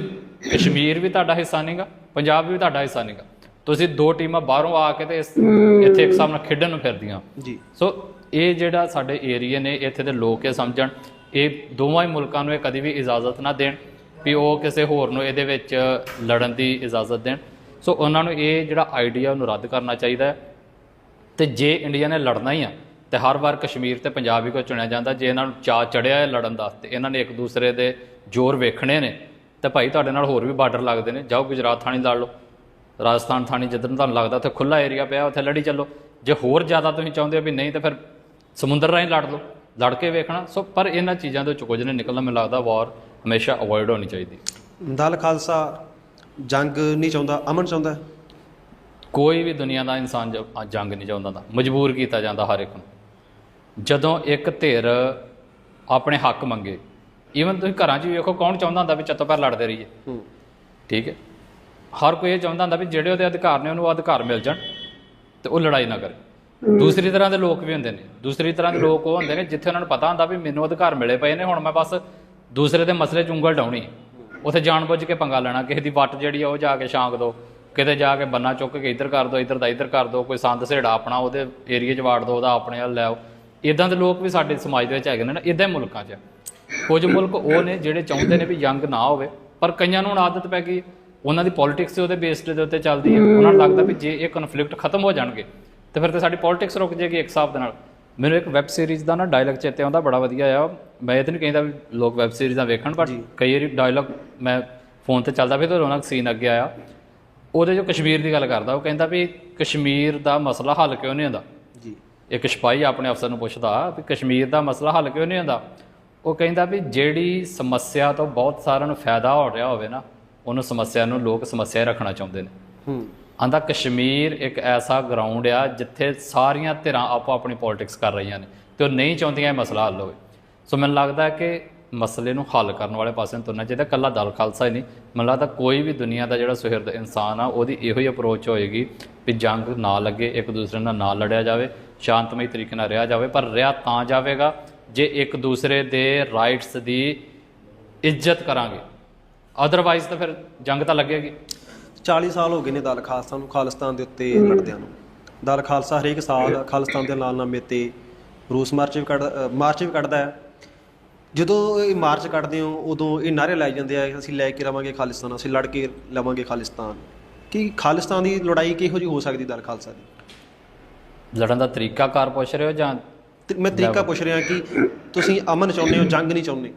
ਕਸ਼ਮੀਰ ਵੀ ਤੁਹਾਡਾ ਹਿੱਸਾ ਨਹੀਂਗਾ ਪੰਜਾਬ ਵੀ ਤੁਹਾਡਾ ਹਿੱਸਾ ਨਹੀਂਗਾ ਤੁਸੀਂ ਦੋ ਟੀਮਾਂ ਬਾਹਰੋਂ ਆ ਕੇ ਤੇ ਇਸ- ਇੱਥੇ ਇੱਕ ਸਾਹਮਣੇ ਖੇਡਣ ਨੂੰ ਫਿਰਦੀਆਂ। ਜੀ। ਸੋ ਇਹ ਜਿਹੜਾ ਸਾਡੇ ਏਰੀਆ ਨੇ ਇੱਥੇ ਦੇ ਲੋਕ ਇਹ ਸਮਝਣ ਇਹ ਦੋਵਾਂ ਹੀ ਮੁਲਕਾਂ ਨੂੰ ਇਹ ਕਦੀ ਵੀ ਇਜਾਜ਼ਤ ਨਾ ਦੇਣ ਵੀ ਉਹ ਕਿਸੇ ਹੋਰ ਨੂੰ ਇਹਦੇ ਵਿੱਚ ਲੜਨ ਦੀ ਇਜਾਜ਼ਤ ਦੇਣ। ਸੋ ਉਹਨਾਂ ਨੂੰ ਇਹ ਜਿਹੜਾ ਆਈਡੀਆ ਉਹਨੂੰ ਰੱਦ ਕਰਨਾ ਚਾਹੀਦਾ ਹੈ। ਤੇ ਜੇ ਇੰਡੀਆ ਨੇ ਲੜਨਾ ਹੀ ਆ ਤੇ ਹਰ ਵਾਰ ਕਸ਼ਮੀਰ ਤੇ ਪੰਜਾਬ ਹੀ ਕੋ ਚੁਣਿਆ ਜਾਂਦਾ ਜੇ ਇਹਨਾਂ ਨੂੰ ਚਾ ਚੜਿਆ ਹੈ ਲੜਨ ਦਾ ਤੇ ਇਹਨਾਂ ਨੇ ਇੱਕ ਦੂਸਰੇ ਦੇ ਜ਼ੋਰ ਵੇਖਣੇ ਨੇ ਤੇ ਭਾਈ ਤੁਹਾਡੇ ਨਾਲ ਹੋਰ ਵੀ ਬਾਰਡਰ ਲੱਗਦੇ ਨੇ। ਜਾਓ ਗੁਜਰਾਤ ਥਾਣੀ ਲੜ ਲਓ। ਰਾਜਸਥਾਨ ਥਾਣੀ ਜਿੱਧਰ ਨੂੰ ਤੁਹਾਨੂੰ ਲੱਗਦਾ ਉੱਥੇ ਖੁੱਲਾ ਏਰੀਆ ਪਿਆ ਉੱਥੇ ਲੜੀ ਚੱਲੋ। ਜੇ ਹੋਰ ਜ਼ਿਆਦਾ ਤੁਸੀਂ ਚਾਹੁੰਦੇ ਹੋ ਵੀ ਨਹੀਂ ਤਾਂ ਫਿਰ ਸਮੁੰਦਰ ਰਾਹੀਂ ਲੜ ਲਓ। ਲੜ ਕੇ ਵੇਖਣਾ। ਸੋ ਪਰ ਇਹਨਾਂ ਚੀਜ਼ਾਂ ਵਿੱਚੋਂ ਕੁਝ ਨਹੀਂ ਨਿਕਲਣਾ। ਮੈਨੂੰ ਲੱਗਦਾ ਵਾਰ ਹਮੇਸ਼ਾ ਅਵੋਇਡ ਹੋਣੀ ਚਾਹੀਦੀ। ਦਲ ਖਾਲਸਾ ਜੰਗ ਨਹੀਂ ਚਾਹੁੰਦਾ ਅਮਨ ਚਾਹੁੰਦਾ? ਕੋਈ ਵੀ ਦੁਨੀਆ ਦਾ ਇਨਸਾਨ ਜੰਗ ਨਹੀਂ ਚਾਹੁੰਦਾ ਦਾ ਮਜਬੂਰ ਕੀਤਾ ਜਾਂਦਾ ਹਰ ਇੱਕ ਨੂੰ। ਜਦੋਂ ਇੱਕ ਧਿਰ ਆਪਣੇ ਹੱਕ ਮੰਗੇ ਈਵਨ ਤੁਸੀਂ ਘਰਾਂ 'ਚ ਵੀ ਵੇਖੋ ਕੌਣ ਚਾਹੁੰਦਾ ਹੁੰਦਾ ਵੀ ਚੱਤੋ ਪੈਰ ਲੜਦੇ ਰਹੀਏ। ਹੂੰ। ਠੀਕ ਹੈ? ਹਰ ਕੋਈ ਇਹ ਚਾਹੁੰਦਾ ਹੁੰਦਾ ਵੀ ਜਿਹੜੇ ਉਹਦੇ ਅਧਿਕਾਰ ਨੇ ਉਹਨੂੰ ਉਹ ਅਧਿਕਾਰ ਮਿਲ ਜਾਣ ਤੇ ਉਹ ਲੜਾਈ ਨਾ ਕਰੇ। ਦੂਸਰੀ ਤਰ੍ਹਾਂ ਦੇ ਲੋਕ ਵੀ ਹੁੰਦੇ ਨੇ। ਦੂਸਰੀ ਤਰ੍ਹਾਂ ਦੇ ਲੋਕ ਉਹ ਹੁੰਦੇ ਨੇ ਜਿੱਥੇ ਉਹਨਾਂ ਨੂੰ ਪਤਾ ਹੁੰਦਾ ਵੀ ਮੈਨੂੰ ਅਧਿਕਾਰ ਮਿਲੇ ਪਏ ਨੇ ਹੁਣ ਮੈਂ ਬਸ ਦੂਸਰੇ ਦੇ ਮਸਲੇ 'ਚ ਉਂਗਲ ਡਾਉਣੀ ਹੈ। ਉੱਥੇ ਜਾਣਬੁੱਝ ਕੇ ਪੰਗਾ ਲੈਣਾ ਕਿਸੇ ਦੀ ਵੱਟ ਜਿਹੜੀ ਆ ਉਹ ਜਾ ਕੇ ਛਾਂਕ ਦੋ ਕਿਤੇ ਜਾ ਕੇ ਬੰਨਾ ਚੁੱਕ ਕੇ ਇੱਧਰ ਕਰ ਦੋ ਇੱਧਰ ਦਾ ਇੱਧਰ ਕਰ ਦੋ ਕੋਈ ਸੰਦ ਸੇੜਾ ਆਪਣਾ ਉਹਦੇ ਏਰੀਆ 'ਚ ਵਾੜ ਦੋ ਉਹਦਾ ਆਪਣੇ ਵੱਲ ਲੈ ਆਓ। ਇਦਾਂ ਦੇ ਲੋਕ ਵੀ ਸਾਡੇ ਸਮਾਜ ਦੇ ਵਿੱਚ ਹੈਗੇ ਨੇ ਨਾ ਇਦਾਂ ਮੁਲਕਾਂ 'ਚ ਕੁਝ ਮੁਲਕ ਉਹ ਨੇ ਜਿਹੜੇ ਚਾਹੁੰਦੇ ਨੇ ਵੀ ਜੰਗ ਨਾ ਹੋਵੇ ਪਰ ਕਈਆਂ ਨੂੰ ਹੁਣ ਆਦਤ ਪੈ ਗਈ ਉਹਨਾਂ ਦੀ ਪੋਲਿਟਿਕਸ ਉਹਦੇ ਬੇਸਡ ਦੇ ਉੱਤੇ ਚੱਲਦੀ ਹੈ। ਉਹਨਾਂ ਨੂੰ ਲੱਗਦਾ ਵੀ ਜੇ ਇਹ ਕਨਫਲਿਕਟ ਖਤਮ ਹੋ ਜਾਣਗੇ ਤੇ ਫਿਰ ਤੇ ਸਾਡੀ ਪੋਲਿਟਿਕਸ ਰੁਕ ਜਾਏਗੀ ਇੱਕ ਹਿਸਾਬ ਦੇ ਨਾਲ। ਮੈਨੂੰ ਇੱਕ ਵੈਬ ਸੀਰੀਜ਼ ਦਾ ਨਾ ਡਾਇਲੌਗ ਚੇਤੇ ਆਉਂਦਾ ਬੜਾ ਵਧੀਆ ਆ ਮੈਂ ਇਹ ਤਾਂ ਨਹੀਂ ਕਹਿੰਦਾ ਵੀ ਲੋਕ ਵੈਬ ਸੀਰੀਜ਼ਾਂ ਵੇਖਣ ਪਰ ਕਈ ਵਾਰੀ ਡਾਇਲੌਗ ਮੈਂ ਫੋਨ ਤੇ ਚੱਲਦਾ ਵੀ ਤਾਂ ਰੋਣਾ ਸੀਨ ਅੱਗੇ ਆਇਆ। ਉਹਦੇ ਜੋ ਕਸ਼ਮੀਰ ਦੀ ਗੱਲ ਕਰਦਾ ਉਹ ਕਹਿੰਦਾ ਵੀ ਕਸ਼ਮੀਰ ਦਾ ਮਸਲਾ ਹੱਲ ਕਿਉਂ ਨਹੀਂ ਹੁੰਦਾ? ਜੀ। ਇੱਕ ਸਿਪਾਹੀ ਆਪਣੇ ਅਫਸਰ ਨੂੰ ਪੁੱਛਦਾ ਵੀ ਕਸ਼ਮੀਰ ਦਾ ਮਸਲਾ ਹੱਲ ਕਿਉਂ ਨਹੀਂ ਹੁੰਦਾ? ਉਹ ਕਹਿੰਦਾ ਵੀ ਜਿਹੜੀ ਸਮੱਸਿਆ ਤੋਂ ਬਹੁਤ ਸਾਰਿਆਂ ਨੂੰ ਫਾਇਦਾ ਹੋ ਰਿਹਾ ਹੋਵੇ ਨਾ ਉਹਨੂੰ ਸਮੱਸਿਆ ਨੂੰ ਲੋਕ ਸਮੱਸਿਆ ਰੱਖਣਾ ਚਾਹੁੰਦੇ ਨੇ। ਹੂੰ। ਆਂਦਾ ਕਸ਼ਮੀਰ ਇੱਕ ਐਸਾ ਗਰਾਊਂਡ ਆ ਜਿੱਥੇ ਸਾਰੀਆਂ ਧਿਰਾਂ ਆਪੋ ਆਪਣੀ ਪੋਲਿਟਿਕਸ ਕਰ ਰਹੀਆਂ ਨੇ ਤੇ ਉਹ ਨਹੀਂ ਚਾਹੁੰਦੀਆਂ ਇਹ ਮਸਲਾ ਹੱਲ ਹੋਵੇ। ਸੋ ਮੈਨੂੰ ਲੱਗਦਾ ਕਿ ਮਸਲੇ ਨੂੰ ਹੱਲ ਕਰਨ ਵਾਲੇ ਪਾਸੇ ਨੂੰ ਤੁਰਨਾ ਚਾਹੀਦਾ ਕੱਲਾ ਦਲ ਖਾਲਸਾ ਹੀ ਨਹੀਂ। ਮੈਨੂੰ ਲੱਗਦਾ ਕੋਈ ਵੀ ਦੁਨੀਆ ਦਾ ਜਿਹੜਾ ਸੁਹਿਰਦ ਇਨਸਾਨ ਆ ਉਹਦੀ ਇਹੋ ਹੀ ਅਪਰੋਚ ਹੋਏਗੀ ਵੀ ਜੰਗ ਨਾ ਲੱਗੇ ਇੱਕ ਦੂਸਰੇ ਨਾਲ ਨਾ ਲੜਿਆ ਜਾਵੇ ਸ਼ਾਂਤਮਈ ਤਰੀਕੇ ਨਾਲ ਰਿਹਾ ਜਾਵੇ ਪਰ ਰਿਹਾ ਤਾਂ ਜਾਵੇਗਾ ਜੇ ਇੱਕ ਦੂਸਰੇ ਦੇ ਰਾਈਟਸ ਦੀ ਇੱਜ਼ਤ ਕਰਾਂਗੇ ਅਦਰਵਾਈਜ਼ ਤਾਂ ਫਿਰ ਜੰਗ ਤਾਂ ਲੱਗੇਗੀ। 40 ਸਾਲ ਹੋ ਗਏ ਨੇ ਦਲ ਖਾਲਸਾ ਨੂੰ ਖਾਲਿਸਤਾਨ ਦੇ ਉੱਤੇ ਲੜਦਿਆਂ ਨੂੰ। ਦਲ ਖਾਲਸਾ ਹਰੇਕ ਸਾਲ ਖਾਲਿਸਤਾਨ ਦੇ ਐਲਾਨਨਾਮੇ ਤੇ ਰੂਸ ਮਾਰਚ ਵੀ ਕੱਢ ਮਾਰਚ ਵੀ ਕੱਢਦਾ ਹੈ। ਜਦੋਂ ਇਹ ਮਾਰਚ ਕੱਢਦੇ ਹੋ ਉਦੋਂ ਇਹ ਨਾਰੇ ਲਾਏ ਜਾਂਦੇ ਆ ਅਸੀਂ ਲੈ ਕੇ ਰਵਾਂਗੇ ਖਾਲਿਸਤਾਨ ਅਸੀਂ ਲੜ ਕੇ ਲਵਾਂਗੇ ਖਾਲਿਸਤਾਨ। ਕੀ ਖਾਲਿਸਤਾਨ ਦੀ ਲੜਾਈ ਕਿਹੋ ਜਿਹੀ ਹੋ ਸਕਦੀ ਦਲ ਖਾਲਸਾ ਦੀ? ਲੜਨ ਦਾ ਤਰੀਕਾ ਕਾਰ ਪੁੱਛ ਰਹੇ ਹੋ ਜਾਂ ਮੈਂ ਤਰੀਕਾ ਪੁੱਛ ਰਿਹਾ ਕਿ ਤੁਸੀਂ ਅਮਨ ਚਾਹੁੰਦੇ ਹੋ ਜੰਗ ਨਹੀਂ ਚਾਹੁੰਦੇ।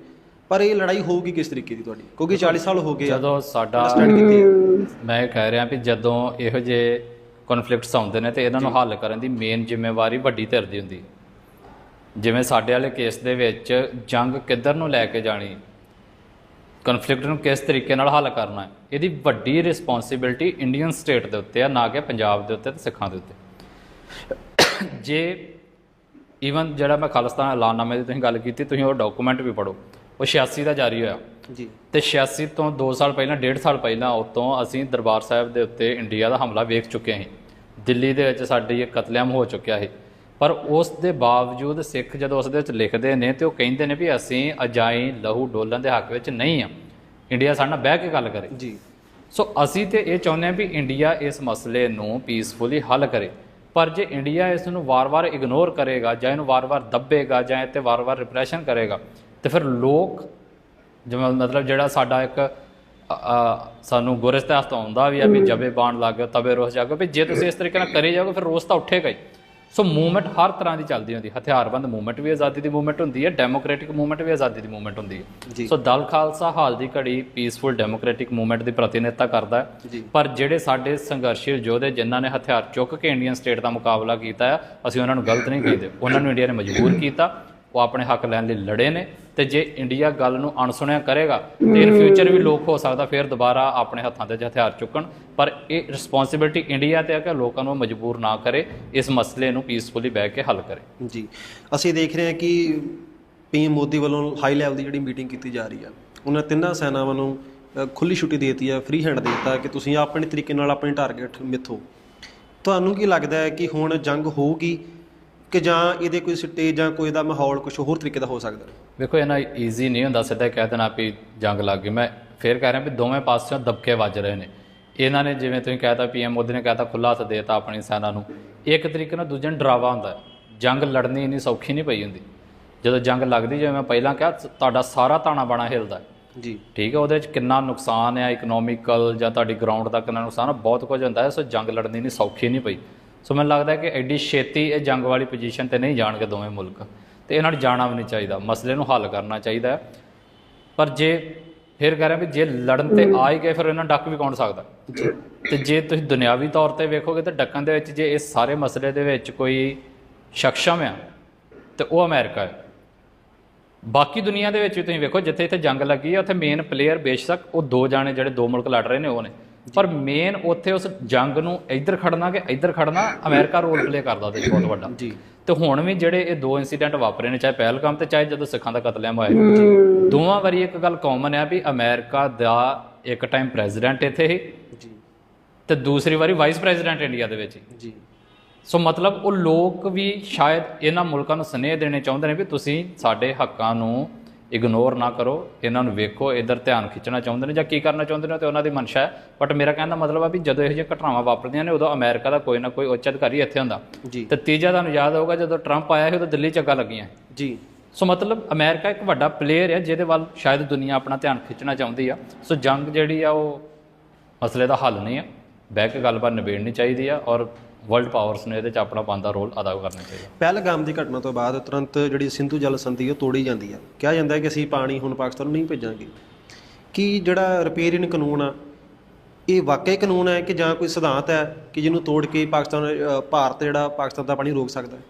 ਪਰ ਇਹ ਲੜਾਈ ਹੋਊਗੀ ਕਿਸ ਤਰੀਕੇ ਦੀ ਤੁਹਾਡੀ? ਕਿਉਂਕਿ 40 ਸਾਲ ਹੋ ਗਏ ਆ। ਜਦੋਂ ਸਾਡਾ ਮੈਂ ਇਹ ਕਹਿ ਰਿਹਾ ਵੀ ਜਦੋਂ ਇਹੋ ਜਿਹੇ ਕਨਫਲਿਕਟਸ ਆਉਂਦੇ ਨੇ ਤੇ ਇਹਨਾਂ ਨੂੰ ਹੱਲ ਕਰਨ ਦੀ ਮੇਨ ਜ਼ਿੰਮੇਵਾਰੀ ਵੱਡੀ ਧਿਰ ਦੀ ਹੁੰਦੀ। ਜਿਵੇਂ ਸਾਡੇ ਵਾਲੇ ਕੇਸ ਦੇ ਵਿੱਚ ਜੰਗ ਕਿੱਧਰ ਨੂੰ ਲੈ ਕੇ ਜਾਣੀ? ਕਨਫਲਿਕਟ ਨੂੰ ਕਿਸ ਤਰੀਕੇ ਨਾਲ ਹੱਲ ਕਰਨਾ? ਹੈ ਇਹਦੀ ਵੱਡੀ ਰਿਸਪੌਂਸਿਬਿਲਟੀ ਇੰਡੀਅਨ ਸਟੇਟ ਦੇ ਉੱਤੇ ਆ ਨਾ ਕਿ ਪੰਜਾਬ ਦੇ ਉੱਤੇ ਤੇ ਸਿੱਖਾਂ ਦੇ ਉੱਤੇ। ਜੇ ਈਵਨ ਜਿਹੜਾ ਮੈਂ ਖਾਲਿਸਤਾਨ ਐਲਾਨਨਾਮੇ ਦੀ ਤੁਸੀਂ ਗੱਲ ਕੀਤੀ ਤੁਸੀਂ ਉਹ ਡਾਕੂਮੈਂਟ ਵੀ ਪੜੋ ਉਹ 86 ਦਾ ਜਾਰੀ ਹੋਇਆ। ਜੀ। ਤੇ 86 ਤੋਂ 2 ਸਾਲ ਪਹਿਲਾਂ 1.5 ਸਾਲ ਪਹਿਲਾਂ ਉਤੋਂ ਅਸੀਂ ਦਰਬਾਰ ਸਾਹਿਬ ਦੇ ਉੱਤੇ ਇੰਡੀਆ ਦਾ ਹਮਲਾ ਵੇਖ ਚੁੱਕੇ ਹਾਂ ਦਿੱਲੀ ਦੇ ਵਿੱਚ ਸਾਡੀ ਇੱਕ ਕਤਲੇਆਮ ਹੋ ਚੁੱਕਿਆ ਹੈ ਪਰ ਉਸ ਦੇ ਬਾਵਜੂਦ ਸਿੱਖ ਜਦੋਂ ਉਸ ਦੇ ਵਿੱਚ ਲਿਖਦੇ ਨੇ ਤੇ ਉਹ ਕਹਿੰਦੇ ਨੇ ਵੀ ਅਸੀਂ ਅਜਾਈ ਲਹੂ ਡੋਲਣ ਦੇ ਹੱਕ ਵਿੱਚ ਨਹੀਂ ਆ ਇੰਡੀਆ ਸਾਡੇ ਨਾਲ ਬਹਿ ਕੇ ਗੱਲ ਕਰੇ। ਜੀ। ਸੋ ਅਸੀਂ ਤੇ ਇਹ ਚਾਹੁੰਦੇ ਹਾਂ ਵੀ ਇੰਡੀਆ ਇਸ ਮਸਲੇ ਨੂੰ ਪੀਸਫੁਲੀ ਹੱਲ ਕਰੇ। ਪਰ ਜੇ ਇੰਡੀਆ ਇਸ ਨੂੰ ਵਾਰ-ਵਾਰ ਇਗਨੋਰ ਕਰੇਗਾ ਜਾਂ ਇਹਨੂੰ ਵਾਰ-ਵਾਰ ਦੱਬੇਗਾ ਜਾਂ ਇਹ ਤੇ ਵਾਰ-ਵਾਰ ਰਿਪਰੈਸ਼ਨ ਕਰੇਗਾ ਤੇ ਫਿਰ ਲੋਕ ਜਿਵੇਂ ਮਤਲਬ ਜਿਹੜਾ ਸਾਡਾ ਇੱਕ ਸਾਨੂੰ ਗੁਰ ਇਤਿਹਾਸ ਤੋਂ ਆਉਂਦਾ ਵੀ ਆ ਵੀ ਜਬੇ ਬਾਣ ਲੱਗ ਤਬੇ ਰੋਸ ਜਾਗੋ ਵੀ ਜੇ ਤੁਸੀਂ ਇਸ ਤਰੀਕੇ ਨਾਲ ਕਰੇ ਜਾਓਗੇ ਫਿਰ ਰੋਸ ਤਾਂ ਉੱਠੇਗਾ ਹੀ। ਸੋ ਮੂਵਮੈਂਟ ਹਰ ਤਰ੍ਹਾਂ ਦੀ ਚੱਲਦੀ ਹੁੰਦੀ ਹਥਿਆਰਬੰਦ ਮੂਵਮੈਂਟ ਵੀ ਆਜ਼ਾਦੀ ਦੀ ਮੂਵਮੈਂਟ ਹੁੰਦੀ ਹੈ ਡੈਮੋਕ੍ਰੈਟਿਕ ਮੂਵਮੈਂਟ ਵੀ ਆਜ਼ਾਦੀ ਦੀ ਮੂਵਮੈਂਟ ਹੁੰਦੀ ਹੈ। ਸੋ ਦਲ ਖਾਲਸਾ ਹਾਲ ਦੀ ਘੜੀ ਪੀਸਫੁਲ ਡੈਮੋਕ੍ਰੈਟਿਕ ਮੂਵਮੈਂਟ ਦੀ ਪ੍ਰਤੀਨਿਧਤਾ ਕਰਦਾ। ਹੈ। ਪਰ ਜਿਹੜੇ ਸਾਡੇ ਸੰਘਰਸ਼ੀਲ ਯੋਧੇ ਜਿਨ੍ਹਾਂ ਨੇ ਹਥਿਆਰ ਚੁੱਕ ਕੇ ਇੰਡੀਅਨ ਸਟੇਟ ਦਾ ਮੁਕਾਬਲਾ ਕੀਤਾ ਹੈ ਅਸੀਂ ਉਹਨਾਂ ਨੂੰ ਗਲਤ ਨਹੀਂ ਕਹਿੰਦੇ। ਉਹਨਾਂ ਨੂੰ ਇੰਡੀਆ ਨੇ ਮਜਬੂਰ ਕੀਤਾ। ਉਹ ਆਪਣੇ ਹੱਕ ਲੈਣ ਲਈ ਲੜੇ ਨੇ। ਤੇ ਜੇ ਇੰਡੀਆ ਗੱਲ ਨੂੰ ਅਣਸੁਣਿਆ ਕਰੇਗਾ ਤੇ ਇਨ ਫਿਊਚਰ ਵੀ ਲੋਕ ਹੋ ਸਕਦਾ ਫਿਰ ਦੁਬਾਰਾ ਆਪਣੇ ਹੱਥਾਂ ਦੇ ਹਥਿਆਰ ਚੁੱਕਣ। ਪਰ ਇਹ ਰਿਸਪੌਂਸਿਬਿਲਟੀ ਇੰਡੀਆ ਤੇ ਹੈ ਕਿ ਲੋਕਾਂ ਨੂੰ ਮਜਬੂਰ ਨਾ ਕਰੇ ਇਸ ਮਸਲੇ ਨੂੰ ਪੀਸਫੁਲੀ ਬਹਿ ਕੇ ਹੱਲ ਕਰੇ। ਜੀ। ਅਸੀਂ ਦੇਖ ਰਹੇ ਹਾਂ ਕਿ ਪੀਐਮ ਮੋਦੀ ਵੱਲੋਂ ਹਾਈ ਲੈਵਲ ਦੀ ਜਿਹੜੀ ਮੀਟਿੰਗ ਕੀਤੀ ਜਾ ਰਹੀ ਆ ਉਹਨਾਂ ਤਿੰਨਾਂ ਸੈਨਾਵਾਂ ਨੂੰ ਖੁੱਲੀ ਛੁੱਟੀ ਦੇ ਦਿੱਤੀ ਆ ਫ੍ਰੀ ਹੈਂਡ ਦੇ ਦਿੱਤਾ ਕਿ ਤੁਸੀਂ ਆਪਣੇ ਤਰੀਕੇ ਨਾਲ ਆਪਣੇ ਟਾਰਗੇਟ ਮਿੱਥੋ। ਤੁਹਾਨੂੰ ਕੀ ਲੱਗਦਾ ਹੈ ਕਿ ਹੁਣ ਜੰਗ ਹੋਊਗੀ? ਕਿ ਜਾਂ ਇਹਦੇ ਕੋਈ ਸਿੱਟੇ ਜਾਂ ਕੋਈ ਦਾ ਮਾਹੌਲ ਕੁਝ ਹੋਰ ਤਰੀਕੇ ਦਾ ਹੋ ਸਕਦਾ ਵੇਖੋ ਇਹਨਾਂ ਈਜ਼ੀ ਨਹੀਂ ਹੁੰਦਾ ਸਿੱਧਾ ਕਹਿ ਦੇਣਾ ਵੀ ਜੰਗ ਲੱਗ ਗਈ। ਮੈਂ ਫੇਰ ਕਹਿ ਰਿਹਾ ਵੀ ਦੋਵੇਂ ਪਾਸਿਓਂ ਦਬਕੇ ਵੱਜ ਰਹੇ ਨੇ। ਇਹਨਾਂ ਨੇ ਜਿਵੇਂ ਤੁਸੀਂ ਕਹਿਤਾ ਪੀਐਮ ਮੋਦੀ ਨੇ ਕਹਿਤਾ ਖੁੱਲਾ ਹੱਥ ਦੇਤਾ ਆਪਣੀ ਸੈਨਾ ਨੂੰ। ਇੱਕ ਤਰੀਕੇ ਨਾਲ ਦੂਜੇ ਨੂੰ ਡਰਾਵਾ ਹੁੰਦਾ। ਜੰਗ ਲੜਨੀ ਇੰਨੀ ਸੌਖੀ ਨਹੀਂ ਪਈ ਹੁੰਦੀ। ਜਦੋਂ ਜੰਗ ਲੱਗਦੀ ਜਿਵੇਂ ਮੈਂ ਪਹਿਲਾਂ ਕਿਹਾ ਤੁਹਾਡਾ ਸਾਰਾ ਤਾਣਾ ਬਾਣਾ ਹਿਲਦਾ। ਜੀ। ਠੀਕ ਹੈ ਉਹਦੇ ਵਿੱਚ ਕਿੰਨਾ ਨੁਕਸਾਨ ਹੈ ਇਕਨੋਮਿਕਲ ਜਾਂ ਤੁਹਾਡੀ ਗਰਾਊਂਡ ਦਾ ਕਿੰਨਾ ਨੁਕਸਾਨ ਬਹੁਤ ਕੁਝ ਹੁੰਦਾ ਹੈ। ਸੋ ਜੰਗ ਲੜਨੀ ਨਹੀਂ ਸੌਖੀ ਨਹੀਂ ਪਈ। ਸੋ ਮੈਨੂੰ ਲੱਗਦਾ ਹੈ ਕਿ ਐਡੀ ਛੇਤੀ ਇਹ ਜੰਗ ਵਾਲੀ ਪੋਜੀਸ਼ਨ ਤੇ ਨਹੀਂ ਜਾਣਗੇ ਦੋਵੇਂ ਮੁਲਕ। ਤੇ ਇਹਨਾਂ ਨੂੰ ਜਾਣਾ ਵੀ ਨਹੀਂ ਚਾਹੀਦਾ। ਮਸਲੇ ਨੂੰ ਹੱਲ ਕਰਨਾ ਚਾਹੀਦਾ ਪਰ ਜੇ ਫਿਰ ਕਹਿ ਰਿਹਾ ਵੀ ਜੇ ਲੜਨ ਤੇ ਆ ਹੀ ਗਏ ਫਿਰ ਇਹਨਾਂ ਡੱਕ ਵੀ ਕੌਣ ਸਕਦਾ? ਤੇ ਜੇ ਤੁਸੀਂ ਦੁਨਿਆਵੀ ਤੌਰ ਤੇ ਵੇਖੋਗੇ ਤਾਂ ਡੱਕਣ ਦੇ ਵਿੱਚ ਜੇ ਇਸ ਸਾਰੇ ਮਸਲੇ ਦੇ ਵਿੱਚ ਕੋਈ ਸ਼ਖਸ਼ਮ ਆ ਤੇ ਉਹ ਅਮਰੀਕਾ ਹੈ। ਬਾਕੀ ਦੁਨੀਆ ਦੇ ਵਿੱਚ ਵੀ ਤੁਸੀਂ ਵੇਖੋ ਜਿੱਥੇ ਇੱਥੇ ਜੰਗ ਲੱਗੀ ਹੈ ਉੱਥੇ ਮੇਨ ਪਲੇਅਰ ਬੇਸ਼ੱਕ ਉਹ ਦੋ ਜਾਣੇ ਜਿਹੜੇ ਦੋ ਮੁਲਕ ਲੜ ਰਹੇ ਨੇ ਉਹ ਨੇ। ਪਰ ਮੇਨ ਉੱਥੇ ਉਸ ਜੰਗ ਨੂੰ ਇੱਧਰ ਖੜਨਾ ਕਿ ਇੱਧਰ ਖੜਨਾ ਅਮਰੀਕਾ ਰੋਲ ਪਲੇ ਕਰਦਾ ਉਹਦੇ ਬਹੁਤ ਵੱਡਾ। ਜੀ। ਤੇ ਹੁਣ ਵੀ ਜਿਹੜੇ ਇਹ ਦੋ ਇਨਸੀਡੈਂਟ ਵਾਪਰੇ ਨੇ ਚਾਹੇ ਪਹਿਲਗਾਮ ਤੇ ਚਾਹੇ ਜਦੋਂ ਸਿੱਖਾਂ ਦਾ ਕਤਲੇਆਮ ਹੋਇਆ। ਦੋਵਾਂ ਵਾਰੀ ਇੱਕ ਗੱਲ ਕਾਮਨ ਹੈ ਵੀ ਅਮਰੀਕਾ ਦਾ ਇੱਕ ਟਾਈਮ ਪ੍ਰੈਜ਼ੀਡੈਂਟ ਇੱਥੇ ਸੀ ਜੀ। ਤੇ ਦੂਸਰੀ ਵਾਰੀ ਵਾਈਸ ਪ੍ਰੈਜ਼ੀਡੈਂਟ ਇੰਡੀਆ ਦੇ ਵਿੱਚ ਜੀ। ਸੋ ਮਤਲਬ ਉਹ ਲੋਕ ਵੀ ਸ਼ਾਇਦ ਇਹਨਾਂ ਮੁਲਕਾਂ ਨੂੰ ਸਨੇਹ ਦੇਣੇ ਚਾਹੁੰਦੇ ਨੇ ਵੀ ਤੁਸੀਂ ਸਾਡੇ ਹੱਕਾਂ ਨੂੰ ਇਗਨੋਰ ਨਾ ਕਰੋ ਇਹਨਾਂ ਨੂੰ ਵੇਖੋ ਇਧਰ ਧਿਆਨ ਖਿੱਚਣਾ ਚਾਹੁੰਦੇ ਨੇ ਜਾਂ ਕੀ ਕਰਨਾ ਚਾਹੁੰਦੇ ਨੇ ਤੇ ਉਹਨਾਂ ਦੀ ਮਨਸ਼ਾ ਹੈ। ਬਟ ਮੇਰਾ ਕਹਿਣ ਦਾ ਮਤਲਬ ਆ ਵੀ ਜਦੋਂ ਇਹੋ ਜਿਹੀਆਂ ਘਟਨਾਵਾਂ ਵਾਪਰਦੀਆਂ ਨੇ ਉਦੋਂ ਅਮਰੀਕਾ ਦਾ ਕੋਈ ਨਾ ਕੋਈ ਉੱਚ ਅਧਿਕਾਰੀ ਇੱਥੇ ਹੁੰਦਾ। ਜੀ। ਤੇ ਤੀਜਾ ਤੁਹਾਨੂੰ ਯਾਦ ਹੋਊਗਾ ਜਦੋਂ ਟਰੰਪ ਆਇਆ ਸੀ ਉਦੋਂ ਦਿੱਲੀ ਚੱਗਾ ਲੱਗੀਆਂ। ਜੀ। ਸੋ ਮਤਲਬ ਅਮਰੀਕਾ ਇੱਕ ਵੱਡਾ ਪਲੇਅਰ ਹੈ ਜਿਹਦੇ ਵੱਲ ਸ਼ਾਇਦ ਦੁਨੀਆ ਆਪਣਾ ਧਿਆਨ ਖਿੱਚਣਾ ਚਾਹੁੰਦੀ ਆ। ਸੋ ਜੰਗ ਜਿਹੜੀ ਆ ਉਹ ਮਸਲੇ ਦਾ ਹੱਲ ਨਹੀਂ ਆ। ਬਹਿ ਕੇ ਗੱਲਬਾਤ ਨਿਬੇੜਨੀ ਚਾਹੀਦੀ ਆ ਔਰ ਵਰਲਡ ਪਾਵਰਸ ਨੇ ਇਹਦੇ ਚ ਆਪਣਾ ਪਾਉਂਦਾ ਰੋਲ ਅਦਾ ਕਰਨਾ ਚਾਹੀਦਾ। ਪਹਿਲਗਾਮ ਦੀ ਘਟਨਾ ਤੋਂ ਬਾਅਦ ਤੁਰੰਤ ਜਿਹੜੀ ਸਿੰਧੂ ਜਲ ਸੰਧੀ ਉਹ ਤੋੜੀ ਜਾਂਦੀ ਹੈ ਕਿਹਾ ਜਾਂਦਾ ਹੈ ਕਿ ਅਸੀਂ ਪਾਣੀ ਹੁਣ ਪਾਕਿਸਤਾਨ ਨੂੰ ਨਹੀਂ ਭੇਜਾਂਗੇ। ਕੀ ਜਿਹੜਾ ਰਿਪੇਰੀਅਨ ਕਾਨੂੰਨ ਆ ਇਹ ਵਾਕਈ ਕਾਨੂੰਨ ਹੈ ਕਿ ਜਾਂ ਕੋਈ ਸਿਧਾਂਤ ਹੈ ਕਿ ਜਿਹਨੂੰ ਤੋੜ ਕੇ ਪਾਕਿਸਤਾਨ ਭਾਰਤ ਜਿਹੜਾ ਪਾਕਿਸਤਾਨ ਦਾ ਪਾਣੀ ਰੋਕ ਸਕਦਾ ਹੈ?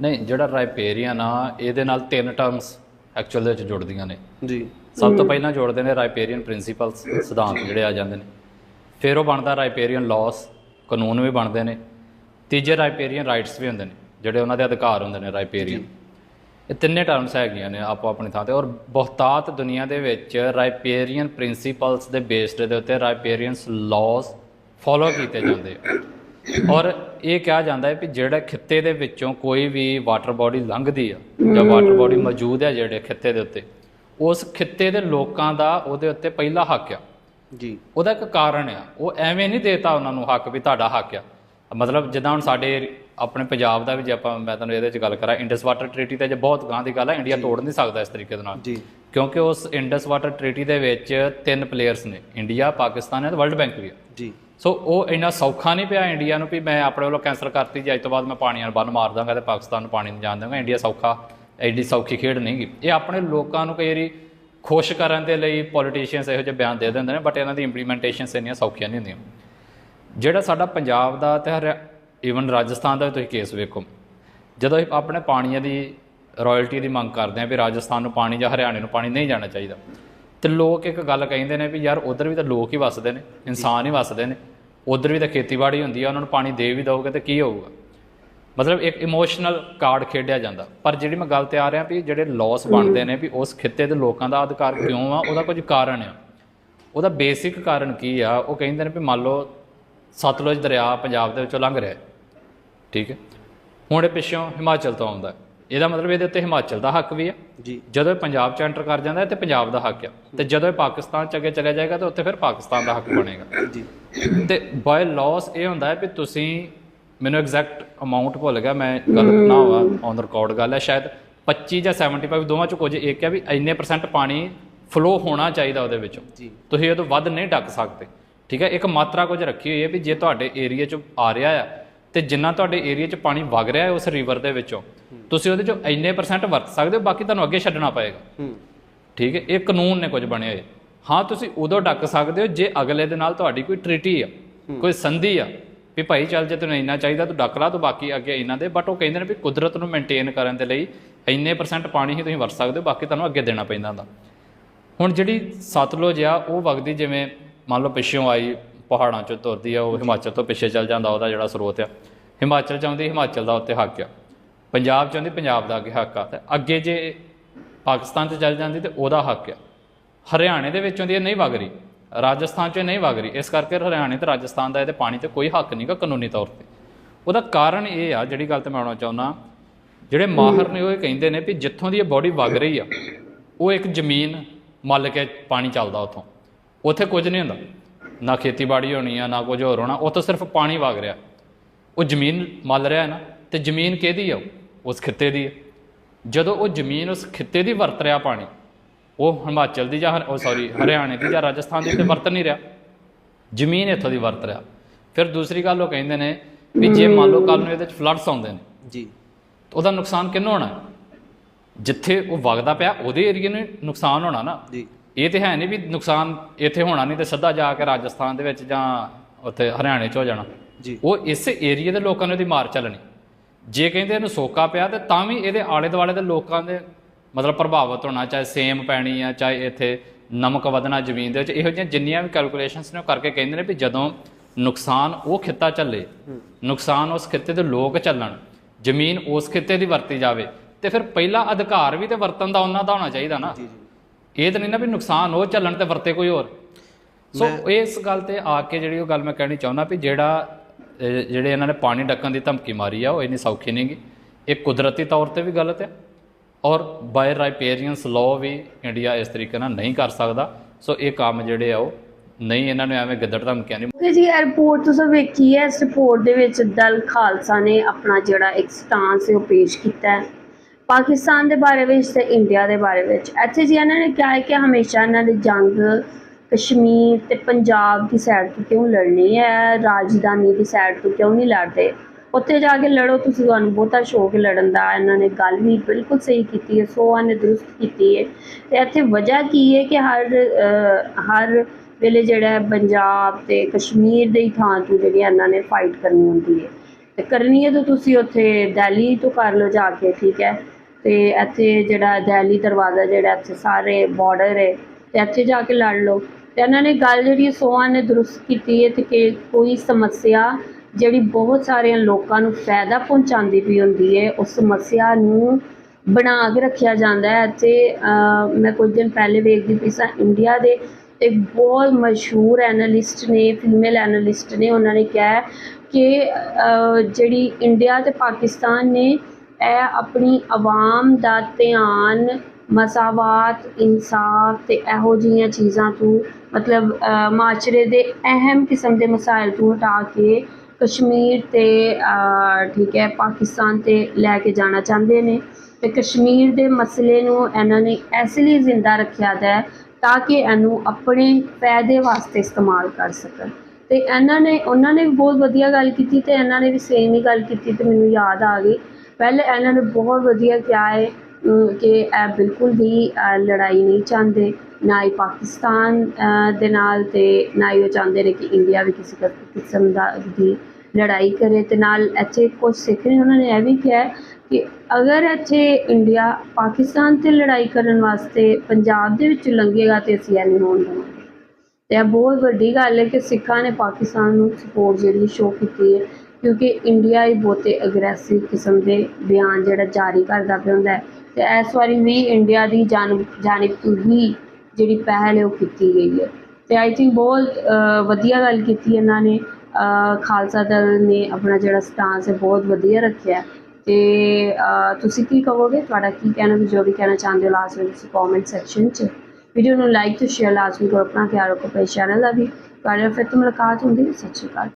ਨਹੀਂ ਜਿਹੜਾ ਰਾਈਪੇਰੀਅਨ ਆ ਇਹਦੇ ਨਾਲ ਤਿੰਨ ਟਰਮਸ ਐਕਚੁਅਲ ਦੇ ਵਿੱਚ ਜੁੜਦੀਆਂ ਨੇ। ਜੀ। ਸਭ ਤੋਂ ਪਹਿਲਾਂ ਜੋੜਦੇ ਨੇ ਰਾਈਪੇਰੀਅਨ ਪ੍ਰਿੰਸੀਪਲਸ ਸਿਧਾਂਤ ਜਿਹੜੇ ਆ ਜਾਂਦੇ ਨੇ। ਫਿਰ ਉਹ ਬਣਦਾ ਰਾਈਪੇਰੀਅਨ ਲਾਸ ਕਾਨੂੰਨ ਵੀ ਬਣਦੇ ਨੇ। ਤੀਜੇ ਰਾਈਪੇਰੀਅਨ ਰਾਈਟਸ ਵੀ ਹੁੰਦੇ ਨੇ ਜਿਹੜੇ ਉਹਨਾਂ ਦੇ ਅਧਿਕਾਰ ਹੁੰਦੇ ਨੇ ਰਾਈਪੇਰੀਅਨ ਇਹ ਤਿੰਨੇ ਟਰਮਸ ਹੈਗੀਆਂ ਨੇ ਆਪੋ ਆਪਣੀ ਥਾਂ ਤੇ ਔਰ ਬਹੁਤਾਤ ਦੁਨੀਆ ਦੇ ਵਿੱਚ ਰਾਈਪੇਰੀਅਨ ਪ੍ਰਿੰਸੀਪਲਸ ਦੇ ਬੇਸਡ ਦੇ ਉੱਤੇ ਰਾਈਪੇਰੀਅਨਸ ਲਾਜ਼ ਫੋਲੋ ਕੀਤੇ ਜਾਂਦੇ ਆ। ਔਰ ਇਹ ਕਿਹਾ ਜਾਂਦਾ ਹੈ ਕਿ ਜਿਹੜਾ ਖਿੱਤੇ ਦੇ ਵਿੱਚੋਂ ਕੋਈ ਵੀ ਵਾਟਰ ਬਾਡੀ ਲੰਘਦੀ ਆ ਜਾਂ ਵਾਟਰ ਬਾਡੀ ਮੌਜੂਦ ਹੈ ਜਿਹੜੇ ਖਿੱਤੇ ਦੇ ਉੱਤੇ ਉਸ ਖਿੱਤੇ ਦੇ ਲੋਕਾਂ ਦਾ ਉਹਦੇ ਉੱਤੇ ਪਹਿਲਾ ਹੱਕ ਆ। ਜੀ। ਉਹਦਾ ਇੱਕ ਕਾਰਨ ਆ ਉਹ ਐਵੇਂ ਨਹੀਂ ਦੇਤਾ ਉਹਨਾਂ ਨੂੰ ਹੱਕ ਵੀ ਤੁਹਾਡਾ ਹੱਕ ਆ। ਮਤਲਬ ਜਿੱਦਾਂ ਹੁਣ ਸਾਡੇ ਆਪਣੇ ਪੰਜਾਬ ਦਾ ਵੀ ਜੇ ਆਪਾਂ ਮੈਂ ਤੁਹਾਨੂੰ ਇਹਦੇ ਵਿੱਚ ਗੱਲ ਕਰਾਂ ਇੰਡਸ ਵਾਟਰ ਟ੍ਰੀਟੀ ਤੇ ਜੇ ਬਹੁਤ ਗਾਂ ਦੀ ਗੱਲ ਹੈ ਇੰਡੀਆ ਤੋੜ ਨਹੀਂ ਸਕਦਾ ਇਸ ਤਰੀਕੇ ਦੇ ਨਾਲ। ਜੀ। ਕਿਉਂਕਿ ਉਸ ਇੰਡਸ ਵਾਟਰ ਟ੍ਰੀਟੀ ਦੇ ਵਿੱਚ ਤਿੰਨ ਪਲੇਅਰਸ ਨੇ ਇੰਡੀਆ ਪਾਕਿਸਤਾਨ ਅਤੇ ਵਰਲਡ ਬੈਂਕ ਵੀ ਆ। ਜੀ। ਸੋ ਉਹ ਇੰਨਾ ਸੌਖਾ ਨਹੀਂ ਪਿਆ ਇੰਡੀਆ ਨੂੰ ਵੀ ਮੈਂ ਆਪਣੇ ਵੱਲੋਂ ਕੈਂਸਲ ਕਰਤੀ ਜੀ ਅੱਜ ਤੋਂ ਬਾਅਦ ਮੈਂ ਪਾਣੀਆਂ ਨੂੰ ਬੰਨ ਮਾਰ ਦਾਂਗਾ ਤੇ ਪਾਕਿਸਤਾਨ ਨੂੰ ਪਾਣੀ ਨਹੀਂ ਜਾਣ ਦਾਂਗਾ ਇੰਡੀਆ ਸੌਖਾ ਐਡੀ ਸੌਖੀ ਖੇਡ ਨਹੀਂ ਗੀ। ਇਹ ਆਪਣੇ ਲੋਕਾਂ ਨੂੰ ਕਈ ਵਾਰੀ ਖੁਸ਼ ਕਰਨ ਦੇ ਲਈ ਪੋਲੀਟੀਸ਼ੀਅਨਸ ਇਹੋ ਜਿਹੇ ਬਿਆਨ ਦੇ ਦਿੰਦੇ ਨੇ ਬਟ ਇਹਨਾਂ ਦੀ ਇੰਪਲੀਮੈਂਟੇਸ਼ਨਸ ਇੰਨੀਆਂ ਸੌਖੀਆਂ ਨਹੀਂ ਹੁੰਦੀਆਂ। ਜਿਹੜਾ ਸਾਡਾ ਪੰਜਾਬ ਦਾ ਤੇ ਹਰਿਆ ਈਵਨ ਰਾਜਸਥਾਨ ਦਾ ਵੀ ਤੁਸੀਂ ਕੇਸ ਵੇਖੋ। ਜਦੋਂ ਅਸੀਂ ਆਪਣੇ ਪਾਣੀਆਂ ਦੀ ਰਾਇਲਟੀ ਦੀ ਮੰਗ ਕਰਦੇ ਆ ਵੀ ਰਾਜਸਥਾਨ ਨੂੰ ਪਾਣੀ ਜਾਂ ਹਰਿਆਣੇ ਨੂੰ ਪਾਣੀ ਨਹੀਂ ਜਾਣਾ ਚਾਹੀਦਾ, ਤੇ ਲੋਕ ਇੱਕ ਗੱਲ ਕਹਿੰਦੇ ਨੇ ਵੀ ਯਾਰ ਉਧਰ ਵੀ ਤਾਂ ਲੋਕ ਹੀ ਵੱਸਦੇ ਨੇ, ਇਨਸਾਨ ਹੀ ਵੱਸਦੇ ਨੇ, ਉਧਰ ਵੀ ਤਾਂ ਖੇਤੀਬਾੜੀ ਹੁੰਦੀ ਆ, ਉਹਨਾਂ ਨੂੰ ਪਾਣੀ ਦੇ ਵੀ ਦਓਗੇ ਤੇ ਕੀ ਹੋਊਗਾ? ਮਤਲਬ ਇੱਕ ਇਮੋਸ਼ਨਲ ਕਾਰਡ ਖੇਡਿਆ ਜਾਂਦਾ, ਪਰ ਜਿਹੜੀ ਮੈਂ ਗੱਲ ਤੇ ਆ ਰਿਹਾ ਵੀ ਜਿਹੜੇ ਲਾਸ ਬਣਦੇ ਨੇ ਵੀ ਉਸ ਖਿੱਤੇ ਦੇ ਲੋਕਾਂ ਦਾ ਅਧਿਕਾਰ ਕਿਉਂ ਆ, ਉਹਦਾ ਕੁਝ ਕਾਰਨ ਆ। ਉਹਦਾ ਬੇਸਿਕ ਕਾਰਨ ਕੀ ਆ, ਉਹ ਕਹਿੰਦੇ ਨੇ ਵੀ ਮੰਨ ਲਓ ਸਤਲੁਜ ਦਰਿਆ ਪੰਜਾਬ ਦੇ ਵਿੱਚੋਂ ਲੰਘ ਰਿਹਾ ਹੈ। ਠੀਕ ਹੈ। ਹੁਣ ਇਹ ਪਿੱਛੋਂ ਹਿਮਾਚਲ ਤੋਂ ਆਉਂਦਾ ਹੈ। ਇਹਦਾ ਮਤਲਬ ਇਹਦੇ ਉੱਤੇ ਹਿਮਾਚਲ ਦਾ ਹੱਕ ਵੀ ਆ ਜੀ। ਜਦੋਂ ਇਹ ਪੰਜਾਬ ਚ ਐਂਟਰ ਕਰ ਜਾਂਦਾ ਹੈ ਤੇ ਪੰਜਾਬ ਦਾ ਹੱਕ ਆ। ਤੇ ਜਦੋਂ ਇਹ ਪਾਕਿਸਤਾਨ ਚ ਅੱਗੇ ਚਲਿਆ ਜਾਏਗਾ ਤਾਂ ਉੱਥੇ ਫਿਰ ਪਾਕਿਸਤਾਨ ਦਾ ਹੱਕ ਬਣੇਗਾ। ਜੀ। ਤੇ ਬਾਈ ਲਾਸ ਇਹ ਹੁੰਦਾ ਹੈ ਵੀ ਤੁਸੀਂ ਮੈਨੂੰ ਐਗਜ਼ੈਕਟ ਅਮਾਉਂਟ ਭੁੱਲ ਗਿਆ ਮੈਂ ਗਲਤ ਨਾ ਹੋਵਾ ਔਨ ਰਿਕਾਰਡ ਗੱਲ ਹੈ ਸ਼ਾਇਦ 25 ਜਾਂ 75 ਦੋਵਾਂ ਚ ਕੁਝ ਇੱਕ ਹੈ ਵੀ ਇੰਨੇ ਪਰਸੈਂਟ ਪਾਣੀ ਫਲੋ ਹੋਣਾ ਚਾਹੀਦਾ ਉਹਦੇ ਵਿੱਚੋਂ। ਜੀ। ਤੁਸੀਂ ਇਹ ਤੋਂ ਵੱਧ ਨਹੀਂ ਡੱਕ ਸਕਦੇ। ਠੀਕ ਹੈ ਇੱਕ ਮਾਤਰਾ ਕੁਝ ਰੱਖੀ ਹੋਈ ਹੈ ਵੀ ਜੇ ਤੁਹਾਡੇ ਏਰੀਆ 'ਚ ਆ ਰਿਹਾ ਆ ਤੇ ਜਿੰਨਾ ਤੁਹਾਡੇ ਏਰੀਆ 'ਚ ਪਾਣੀ ਵਗ ਰਿਹਾ ਹੈ ਉਸ ਰਿਵਰ ਦੇ ਵਿੱਚੋਂ ਤੁਸੀਂ ਉਹਦੇ 'ਚੋਂ ਇੰਨੇ ਪਰਸੈਂਟ ਵਰਤ ਸਕਦੇ ਹੋ ਬਾਕੀ ਤੁਹਾਨੂੰ ਅੱਗੇ ਛੱਡਣਾ ਪਏਗਾ। ਠੀਕ ਹੈ ਇਹ ਕਾਨੂੰਨ ਨੇ ਕੁਝ ਬਣੇ ਹੋਏ ਹਾਂ ਤੁਸੀਂ ਉਦੋਂ ਡੱਕ ਸਕਦੇ ਹੋ ਜੇ ਅਗਲੇ ਦੇ ਨਾਲ ਤੁਹਾਡੀ ਕੋਈ ਟ੍ਰੀਟੀ ਆ ਕੋਈ ਸੰਧੀ ਆ ਵੀ ਭਾਈ ਚੱਲ ਜੇ ਤੈਨੂੰ ਇੰਨਾ ਚਾਹੀਦਾ ਤੂੰ ਡੱਕ ਲਾ ਤੂੰ ਬਾਕੀ ਅੱਗੇ ਇਹਨਾਂ ਦੇ ਬਟ ਉਹ ਕਹਿੰਦੇ ਨੇ ਵੀ ਕੁਦਰਤ ਨੂੰ ਮੇਨਟੇਨ ਕਰਨ ਦੇ ਲਈ ਇੰਨੇ ਪਰਸੈਂਟ ਪਾਣੀ ਹੀ ਤੁਸੀਂ ਵਰਤ ਸਕਦੇ ਹੋ ਬਾਕੀ ਤੁਹਾਨੂੰ ਅੱਗੇ ਦੇਣਾ ਪੈਂਦਾ ਹੁੰਦਾ। ਹੁਣ ਜਿਹੜੀ ਸਤਲੁਜ ਆ ਉਹ ਵਗਦੀ ਜਿਵੇਂ ਮੰਨ ਲਓ ਪਿੱਛੋਂ ਆਈ ਪਹਾੜਾਂ ਚੋਂ ਤੁਰਦੀ ਆ, ਉਹ ਹਿਮਾਚਲ ਤੋਂ ਪਿੱਛੇ ਚੱਲ ਜਾਂਦਾ, ਉਹਦਾ ਜਿਹੜਾ ਸਰੋਤ ਆ। ਹਿਮਾਚਲ ਚ ਆਉਂਦੀ, ਹਿਮਾਚਲ ਦਾ ਉੱਤੇ ਹੱਕ ਆ। ਪੰਜਾਬ ਚ ਆਉਂਦੀ, ਪੰਜਾਬ ਦਾ ਅੱਗੇ ਹੱਕ ਆ। ਤੇ ਅੱਗੇ ਜੇ ਪਾਕਿਸਤਾਨ ਚ ਚੱਲ ਜਾਂਦੀ, ਤੇ ਉਹਦਾ ਹੱਕ ਆ। ਹਰਿਆਣੇ ਦੇ ਵਿੱਚ ਦੀ ਇਹ ਨਹੀਂ ਵਗ ਰਹੀ। ਰਾਜਸਥਾਨ ਚ ਇਹ ਨਹੀਂ ਵਗ ਰਹੀ। ਇਸ ਕਰਕੇ ਹਰਿਆਣੇ ਤੇ ਰਾਜਸਥਾਨ ਦਾ ਇਹਦੇ ਪਾਣੀ ਤੇ ਕੋਈ ਹੱਕ ਨਹੀਂਗਾ ਕਾਨੂੰਨੀ ਤੌਰ ਤੇ। ਉਹਦਾ ਕਾਰਨ ਇਹ ਆ, ਜਿਹੜੀ ਗੱਲ ਤੇ ਮੈਂ ਆਉਣਾ ਚਾਹੁੰਦਾ, ਜਿਹੜੇ ਮਾਹਰ ਨੇ ਉਹ ਇਹ ਕਹਿੰਦੇ ਨੇ ਵੀ ਜਿੱਥੋਂ ਦੀ ਇਹ ਬੋਡੀ ਵਗ ਰਹੀ ਆ, ਉਹ ਇੱਕ ਜ਼ਮੀਨ, ਮੱਲ ਕੇ ਪਾਣੀ ਚੱਲਦਾ ਉੱਥੋਂ। ਉੱਥੇ ਕੁਝ ਨਹੀਂ ਹੁੰਦਾ। ਨਾ ਖੇਤੀਬਾੜੀ ਹੋਣੀ ਆ ਨਾ ਕੁਝ ਹੋਰ ਹੋਣਾ। ਉੱਥੇ ਸਿਰਫ ਪਾਣੀ ਵਗ ਰਿਹਾ। ਉਹ ਜ਼ਮੀਨ ਮੱਲ ਰਿਹਾ ਹੈ ਨਾ ਤੇ ਜ਼ਮੀਨ ਕਿਹਦੀ ਆ? ਉਹ? ਉਸ ਖਿੱਤੇ ਦੀ ਹੈ ਜਦੋਂ ਉਹ ਜ਼ਮੀਨ ਉਸ ਖਿੱਤੇ ਦੀ ਵਰਤ ਰਿਹਾ ਪਾਣੀ ਉਹ ਹਿਮਾਚਲ ਦੀ ਜਾਂ ਉਹ ਸੌਰੀ ਹਰਿਆਣੇ ਦੀ ਜਾਂ ਰਾਜਸਥਾਨ ਦੀ ਤੇ ਵਰਤ ਨਹੀਂ ਰਿਹਾ। ਜ਼ਮੀਨ ਇੱਥੋਂ ਦੀ ਵਰਤ ਰਿਹਾ। ਫਿਰ ਦੂਸਰੀ ਗੱਲ ਉਹ ਕਹਿੰਦੇ ਨੇ ਵੀ ਜੇ ਮੰਨ ਲਓ ਕੱਲ ਨੂੰ ਇਹਦੇ ਵਿੱਚ ਫਲੱਡਸ ਆਉਂਦੇ ਨੇ ਜੀ। ਉਹਦਾ ਨੁਕਸਾਨ ਕਿੰਨੂੰ ਹੋਣਾ? ਜਿੱਥੇ ਉਹ ਵਗਦਾ ਪਿਆ ਉਹਦੇ ਏਰੀਏ ਨੂੰ ਨੁਕਸਾਨ ਹੋਣਾ ਨਾ। ਜੀ। ਇਹ ਤੇ ਹੈ ਨਹੀਂ ਵੀ ਨੁਕਸਾਨ ਇੱਥੇ ਹੋਣਾ ਨਹੀਂ ਤੇ ਸਿੱਧਾ ਜਾ ਕੇ ਰਾਜਸਥਾਨ ਦੇ ਵਿੱਚ ਜਾਂ ਉੱਥੇ ਹਰਿਆਣੇ 'ਚ ਹੋ ਜਾਣਾ। ਜੀ। ਉਹ ਇਸ ਏਰੀਏ ਦੇ ਲੋਕਾਂ ਨੇ ਉਹਦੀ ਮਾਰ ਚੱਲਣੀ। ਜੇ ਕਹਿੰਦੇ ਇਹਨੂੰ ਸੋਕਾ ਪਿਆ ਤੇ ਤਾਂ ਵੀ ਇਹਦੇ ਆਲੇ ਦੁਆਲੇ ਦੇ ਲੋਕਾਂ ਦੇ ਮਤਲਬ ਪ੍ਰਭਾਵਿਤ ਹੋਣਾ ਚਾਹੇ ਸੇਮ ਪੈਣੀ ਆ ਚਾਹੇ ਇੱਥੇ ਨਮਕ ਵਧਣਾ ਜ਼ਮੀਨ ਦੇ ਵਿੱਚ ਇਹੋ ਜਿਹੀਆਂ ਜਿੰਨੀਆਂ ਵੀ ਕੈਲਕੂਲੇਸ਼ਨਸ ਨੇ ਉਹ ਕਰਕੇ ਕਹਿੰਦੇ ਨੇ ਵੀ ਜਦੋਂ ਨੁਕਸਾਨ ਉਹ ਖਿੱਤਾ ਚੱਲੇ ਨੁਕਸਾਨ ਉਸ ਖਿੱਤੇ ਦੇ ਲੋਕ ਚੱਲਣ ਜ਼ਮੀਨ ਉਸ ਖਿੱਤੇ ਦੀ ਵਰਤੀ ਜਾਵੇ ਤੇ ਫਿਰ ਪਹਿਲਾ ਅਧਿਕਾਰ ਵੀ ਤੇ ਵਰਤਨ ਦਾ ਉਹਨਾਂ ਦਾ ਹੋਣਾ ਚਾਹੀਦਾ ਨਾ। ਇਹ ਤਾਂ ਨਹੀਂ ਨਾ ਵੀ ਨੁਕਸਾਨ ਉਹ ਚੱਲਣ ਤੇ ਵਰਤੇ ਕੋਈ ਹੋਰ। ਸੋ ਇਸ ਗੱਲ ਤੇ ਆ ਕੇ ਜਿਹੜੀ ਉਹ ਗੱਲ ਮੈਂ ਕਹਿਣੀ ਚਾਹੁੰਦਾ ਵੀ ਜਿਹੜਾ ਜਿਹੜੇ ਇਹਨਾਂ ਨੇ ਪਾਣੀ ਡੱਕਣ ਦੀ ਧਮਕੀ ਮਾਰੀ ਆ ਉਹ ਇੰਨੀ ਸੌਖੀ ਨਹੀਂਗੀ ਇਹ ਕੁਦਰਤੀ ਤੌਰ ਤੇ ਵੀ ਗਲਤ ਹੈ ਔਰ ਬਾਈ ਰਾਈਪੇਰੀਅਨਸ ਲਾਅ ਵੀ ਇੰਡੀਆ ਇਸ ਤਰੀਕੇ ਨਾਲ ਨਹੀਂ ਕਰ ਸਕਦਾ। ਸੋ ਇਹ ਕੰਮ ਜਿਹੜੇ ਆ ਉਹ ਨਹੀਂ ਇਹਨਾਂ ਨੂੰ ਐਵੇਂ ਗਿੱਦੜ ਧਮਕੀਆਂ ਨਹੀਂ ਜੀ ਇਹ ਰਿਪੋਰਟ ਤੁਸੀਂ ਵੇਖੀ ਹੈ ਇਸ ਰਿਪੋਰਟ ਦੇ ਵਿੱਚ ਦਲ ਖਾਲਸਾ ਨੇ ਆਪਣਾ ਜਿਹੜਾ ਇੱਕ ਸਟਾਂਸ ਉਹ ਪੇਸ਼ ਕੀਤਾ ਹੈ। ਪਾਕਿਸਤਾਨ ਦੇ ਬਾਰੇ ਵਿੱਚ ਤੇ ਇੰਡੀਆ ਦੇ ਬਾਰੇ ਵਿੱਚ। ਇੱਥੇ ਜੀ ਇਹਨਾਂ ਨੇ ਕਿਹਾ ਹੈ ਕਿ ਹਮੇਸ਼ਾ ਇਹਨਾਂ ਦੀ ਜੰਗ ਕਸ਼ਮੀਰ ਤੇ ਪੰਜਾਬ ਦੀ ਸਾਈਡ ਤੋਂ ਕਿਉਂ ਲੜਨੀ ਹੈ? ਰਾਜਧਾਨੀ ਦੀ ਸਾਈਡ ਤੋਂ ਕਿਉਂ ਨਹੀਂ ਲੜਦੇ? ਉੱਥੇ ਜਾ ਕੇ ਲੜੋ, ਤੁਸੀਂ ਤੁਹਾਨੂੰ ਬਹੁਤਾ ਸ਼ੌਕ ਲੜਨ ਦਾ। ਇਹਨਾਂ ਨੇ ਗੱਲ ਵੀ ਬਿਲਕੁਲ ਸਹੀ ਕੀਤੀ ਹੈ ਸੋਹਾਂ ਨੇ ਦਰੁਸਤ ਕੀਤੀ ਹੈ। ਤੇ ਇੱਥੇ ਵਜ੍ਹਾ ਕੀ ਹੈ ਕਿ ਹਰ ਹਰ ਵੇਲੇ ਜਿਹੜਾ ਪੰਜਾਬ ਤੇ ਕਸ਼ਮੀਰ ਦੇ ਹੀ ਥਾਂ ਤੋਂ ਜਿਹੜੀ ਇਹਨਾਂ ਨੇ ਫਾਈਟ ਕਰਨੀ ਹੁੰਦੀ ਹੈ। ਤੇ ਕਰਨੀ ਹੈ ਤਾਂ ਤੁਸੀਂ ਉੱਥੇ ਦਿੱਲੀ ਤੋਂ ਕਰ ਲਓ ਜਾ ਕੇ, ਠੀਕ ਹੈ? ਅਤੇ ਇੱਥੇ ਜਿਹੜਾ ਦਹਿਲੀ ਦਰਵਾਜ਼ਾ ਜਿਹੜਾ ਇੱਥੇ ਸਾਰੇ ਬਾਰਡਰ ਹੈ ਅਤੇ ਇੱਥੇ ਜਾ ਕੇ ਲੜ ਲਓ। ਅਤੇ ਇਹਨਾਂ ਨੇ ਗੱਲ ਜਿਹੜੀ ਸੋਹਾਂ ਨੇ ਦਰੁਸਤ ਕੀਤੀ ਹੈ ਅਤੇ ਕਿ ਕੋਈ ਸਮੱਸਿਆ ਜਿਹੜੀ ਬਹੁਤ ਸਾਰਿਆਂ ਲੋਕਾਂ ਨੂੰ ਫਾਇਦਾ ਪਹੁੰਚਾਉਂਦੀ ਪਈ ਹੁੰਦੀ ਹੈ ਉਸ ਸਮੱਸਿਆ ਨੂੰ ਬਣਾ ਕੇ ਰੱਖਿਆ ਜਾਂਦਾ ਹੈ। ਅਤੇ ਮੈਂ ਕੁਝ ਦਿਨ ਪਹਿਲੇ ਵੇਖਦੀ ਪਈ ਸਾਂ ਇੰਡੀਆ ਦੇ ਇੱਕ ਬਹੁਤ ਮਸ਼ਹੂਰ ਐਨਾਲਿਸਟ ਨੇ ਫੀਮੇਲ ਐਨਾਲਿਸਟ ਨੇ, ਉਹਨਾਂ ਨੇ ਕਿਹਾ ਕਿ ਜਿਹੜੀ ਇੰਡੀਆ ਤੇ ਪਾਕਿਸਤਾਨ ਨੇ ਇਹ ਆਪਣੀ ਆਵਾਮ ਦਾ ਧਿਆਨ, ਮਸਾਵਾਤ, ਇਨਸਾਫ ਤੇ ਇਹੋ ਜਿਹੀਆਂ ਚੀਜ਼ਾਂ ਤੋਂ ਮਤਲਬ ਮਾਸ਼ਰੇ ਦੇ ਅਹਿਮ ਕਿਸਮ ਦੇ ਮਸਾਇਲ ਤੋਂ ਹਟਾ ਕੇ ਕਸ਼ਮੀਰ ਤੇ ਠੀਕ ਹੈ, ਪਾਕਿਸਤਾਨ ਤੇ ਲੈ ਕੇ ਜਾਣਾ ਚਾਹੁੰਦੇ ਨੇ। ਤੇ ਕਸ਼ਮੀਰ ਦੇ ਮਸਲੇ ਨੂੰ ਇਹਨਾਂ ਨੇ ਇਸ ਲਈ ਜ਼ਿੰਦਾ ਰੱਖਿਆ ਹੈ ਤਾਂ ਕਿ ਇਹਨੂੰ ਆਪਣੇ ਫਾਇਦੇ ਵਾਸਤੇ ਇਸਤੇਮਾਲ ਕਰ ਸਕਣ। ਤੇ ਇਹਨਾਂ ਨੇ, ਉਹਨਾਂ ਨੇ ਵੀ ਬਹੁਤ ਵਧੀਆ ਗੱਲ ਕੀਤੀ ਤੇ ਇਹਨਾਂ ਨੇ ਵੀ ਸੇਮ ਹੀ ਗੱਲ ਕੀਤੀ ਤੇ ਮੈਨੂੰ ਯਾਦ ਆ ਗਈ। ਪਹਿਲੇ ਇਹਨਾਂ ਨੇ ਬਹੁਤ ਵਧੀਆ ਕਿਹਾ ਹੈ ਕਿ ਇਹ ਬਿਲਕੁਲ ਵੀ ਲੜਾਈ ਨਹੀਂ ਚਾਹੁੰਦੇ, ਨਾ ਹੀ ਪਾਕਿਸਤਾਨ ਦੇ ਨਾਲ ਤੇ ਨਾ ਹੀ ਉਹ ਚਾਹੁੰਦੇ ਨੇ ਕਿ ਇੰਡੀਆ ਵੀ ਕਿਸੇ ਕਿਸਮ ਦਾ ਦੀ ਲੜਾਈ ਕਰੇ ਤੇ ਨਾਲ ਇੱਥੇ ਕੁਝ ਸਿੱਖ ਨੇ, ਉਹਨਾਂ ਨੇ ਇਹ ਵੀ ਕਿਹਾ ਕਿ ਅਗਰ ਇੱਥੇ ਇੰਡੀਆ ਪਾਕਿਸਤਾਨ ਤੇ ਲੜਾਈ ਕਰਨ ਵਾਸਤੇ ਪੰਜਾਬ ਦੇ ਵਿੱਚ ਲੰਘੇਗਾ ਤੇ ਅਸੀਂ ਇਹ ਨਹੀਂ ਹੋਣ ਦੇਵਾਂਗੇ ਤੇ ਇਹ ਬਹੁਤ ਵੱਡੀ ਗੱਲ ਹੈ ਕਿ ਸਿੱਖਾਂ ਨੇ ਪਾਕਿਸਤਾਨ ਨੂੰ ਸਪੋਰਟ ਜਿਹੜੀ ਸ਼ੋਅ ਕੀਤੀ ਹੈ। ਕਿਉਂਕਿ ਇੰਡੀਆ ਹੀ ਬਹੁਤੇ ਅਗਰੈਸਿਵ ਕਿਸਮ ਦੇ ਬਿਆਨ ਜਿਹੜਾ ਜਾਰੀ ਕਰਦਾ ਪਿਆ ਹੁੰਦਾ ਹੈ। ਤੇ ਇਸ ਵਾਰੀ ਵੀ ਇੰਡੀਆ ਦੀ ਜਾਨਬ ਜਾਨਿਬ ਤੋਂ ਹੀ ਜਿਹੜੀ ਪਹਿਲ ਹੈ ਉਹ ਕੀਤੀ ਗਈ ਹੈ। ਤੇ ਆਈ ਥਿੰਕ ਬਹੁਤ ਵਧੀਆ ਗੱਲ ਕੀਤੀ ਇਹਨਾਂ ਨੇ। ਖਾਲਸਾ ਦਲ ਨੇ ਆਪਣਾ ਜਿਹੜਾ ਸਟਾਂਸ ਹੈ ਬਹੁਤ ਵਧੀਆ ਰੱਖਿਆ। ਹੈ। ਤੇ ਤੁਸੀਂ ਕੀ ਕਹੋਗੇ? ਤੁਹਾਡਾ ਕੀ ਕਹਿਣਾ, ਤੁਸੀਂ ਜੋ ਵੀ ਕਹਿਣਾ ਚਾਹੁੰਦੇ ਹੋ ਲਾਸਟ ਵਿੱਚ ਤੁਸੀਂ ਕਮੈਂਟ ਸੈਕਸ਼ਨ 'ਚ ਵੀਡੀਓ ਨੂੰ ਲਾਈਕ ਤੇ ਸ਼ੇਅਰ ਲਾਜ਼ਮੀ ਕਰੋ ਆਪਣਾ ਖਿਆਲ ਰੱਖੋ, ਆਪਣੇ ਚੈਨਲ ਦਾ ਵੀ। ਤੁਹਾਡੇ ਨਾਲ ਫਿਰ ਤੋਂ ਮੁਲਾਕਾਤ ਹੁੰਦੀ ਹੈ। ਸਤਿ ਸ਼੍ਰੀ ਅਕਾਲ।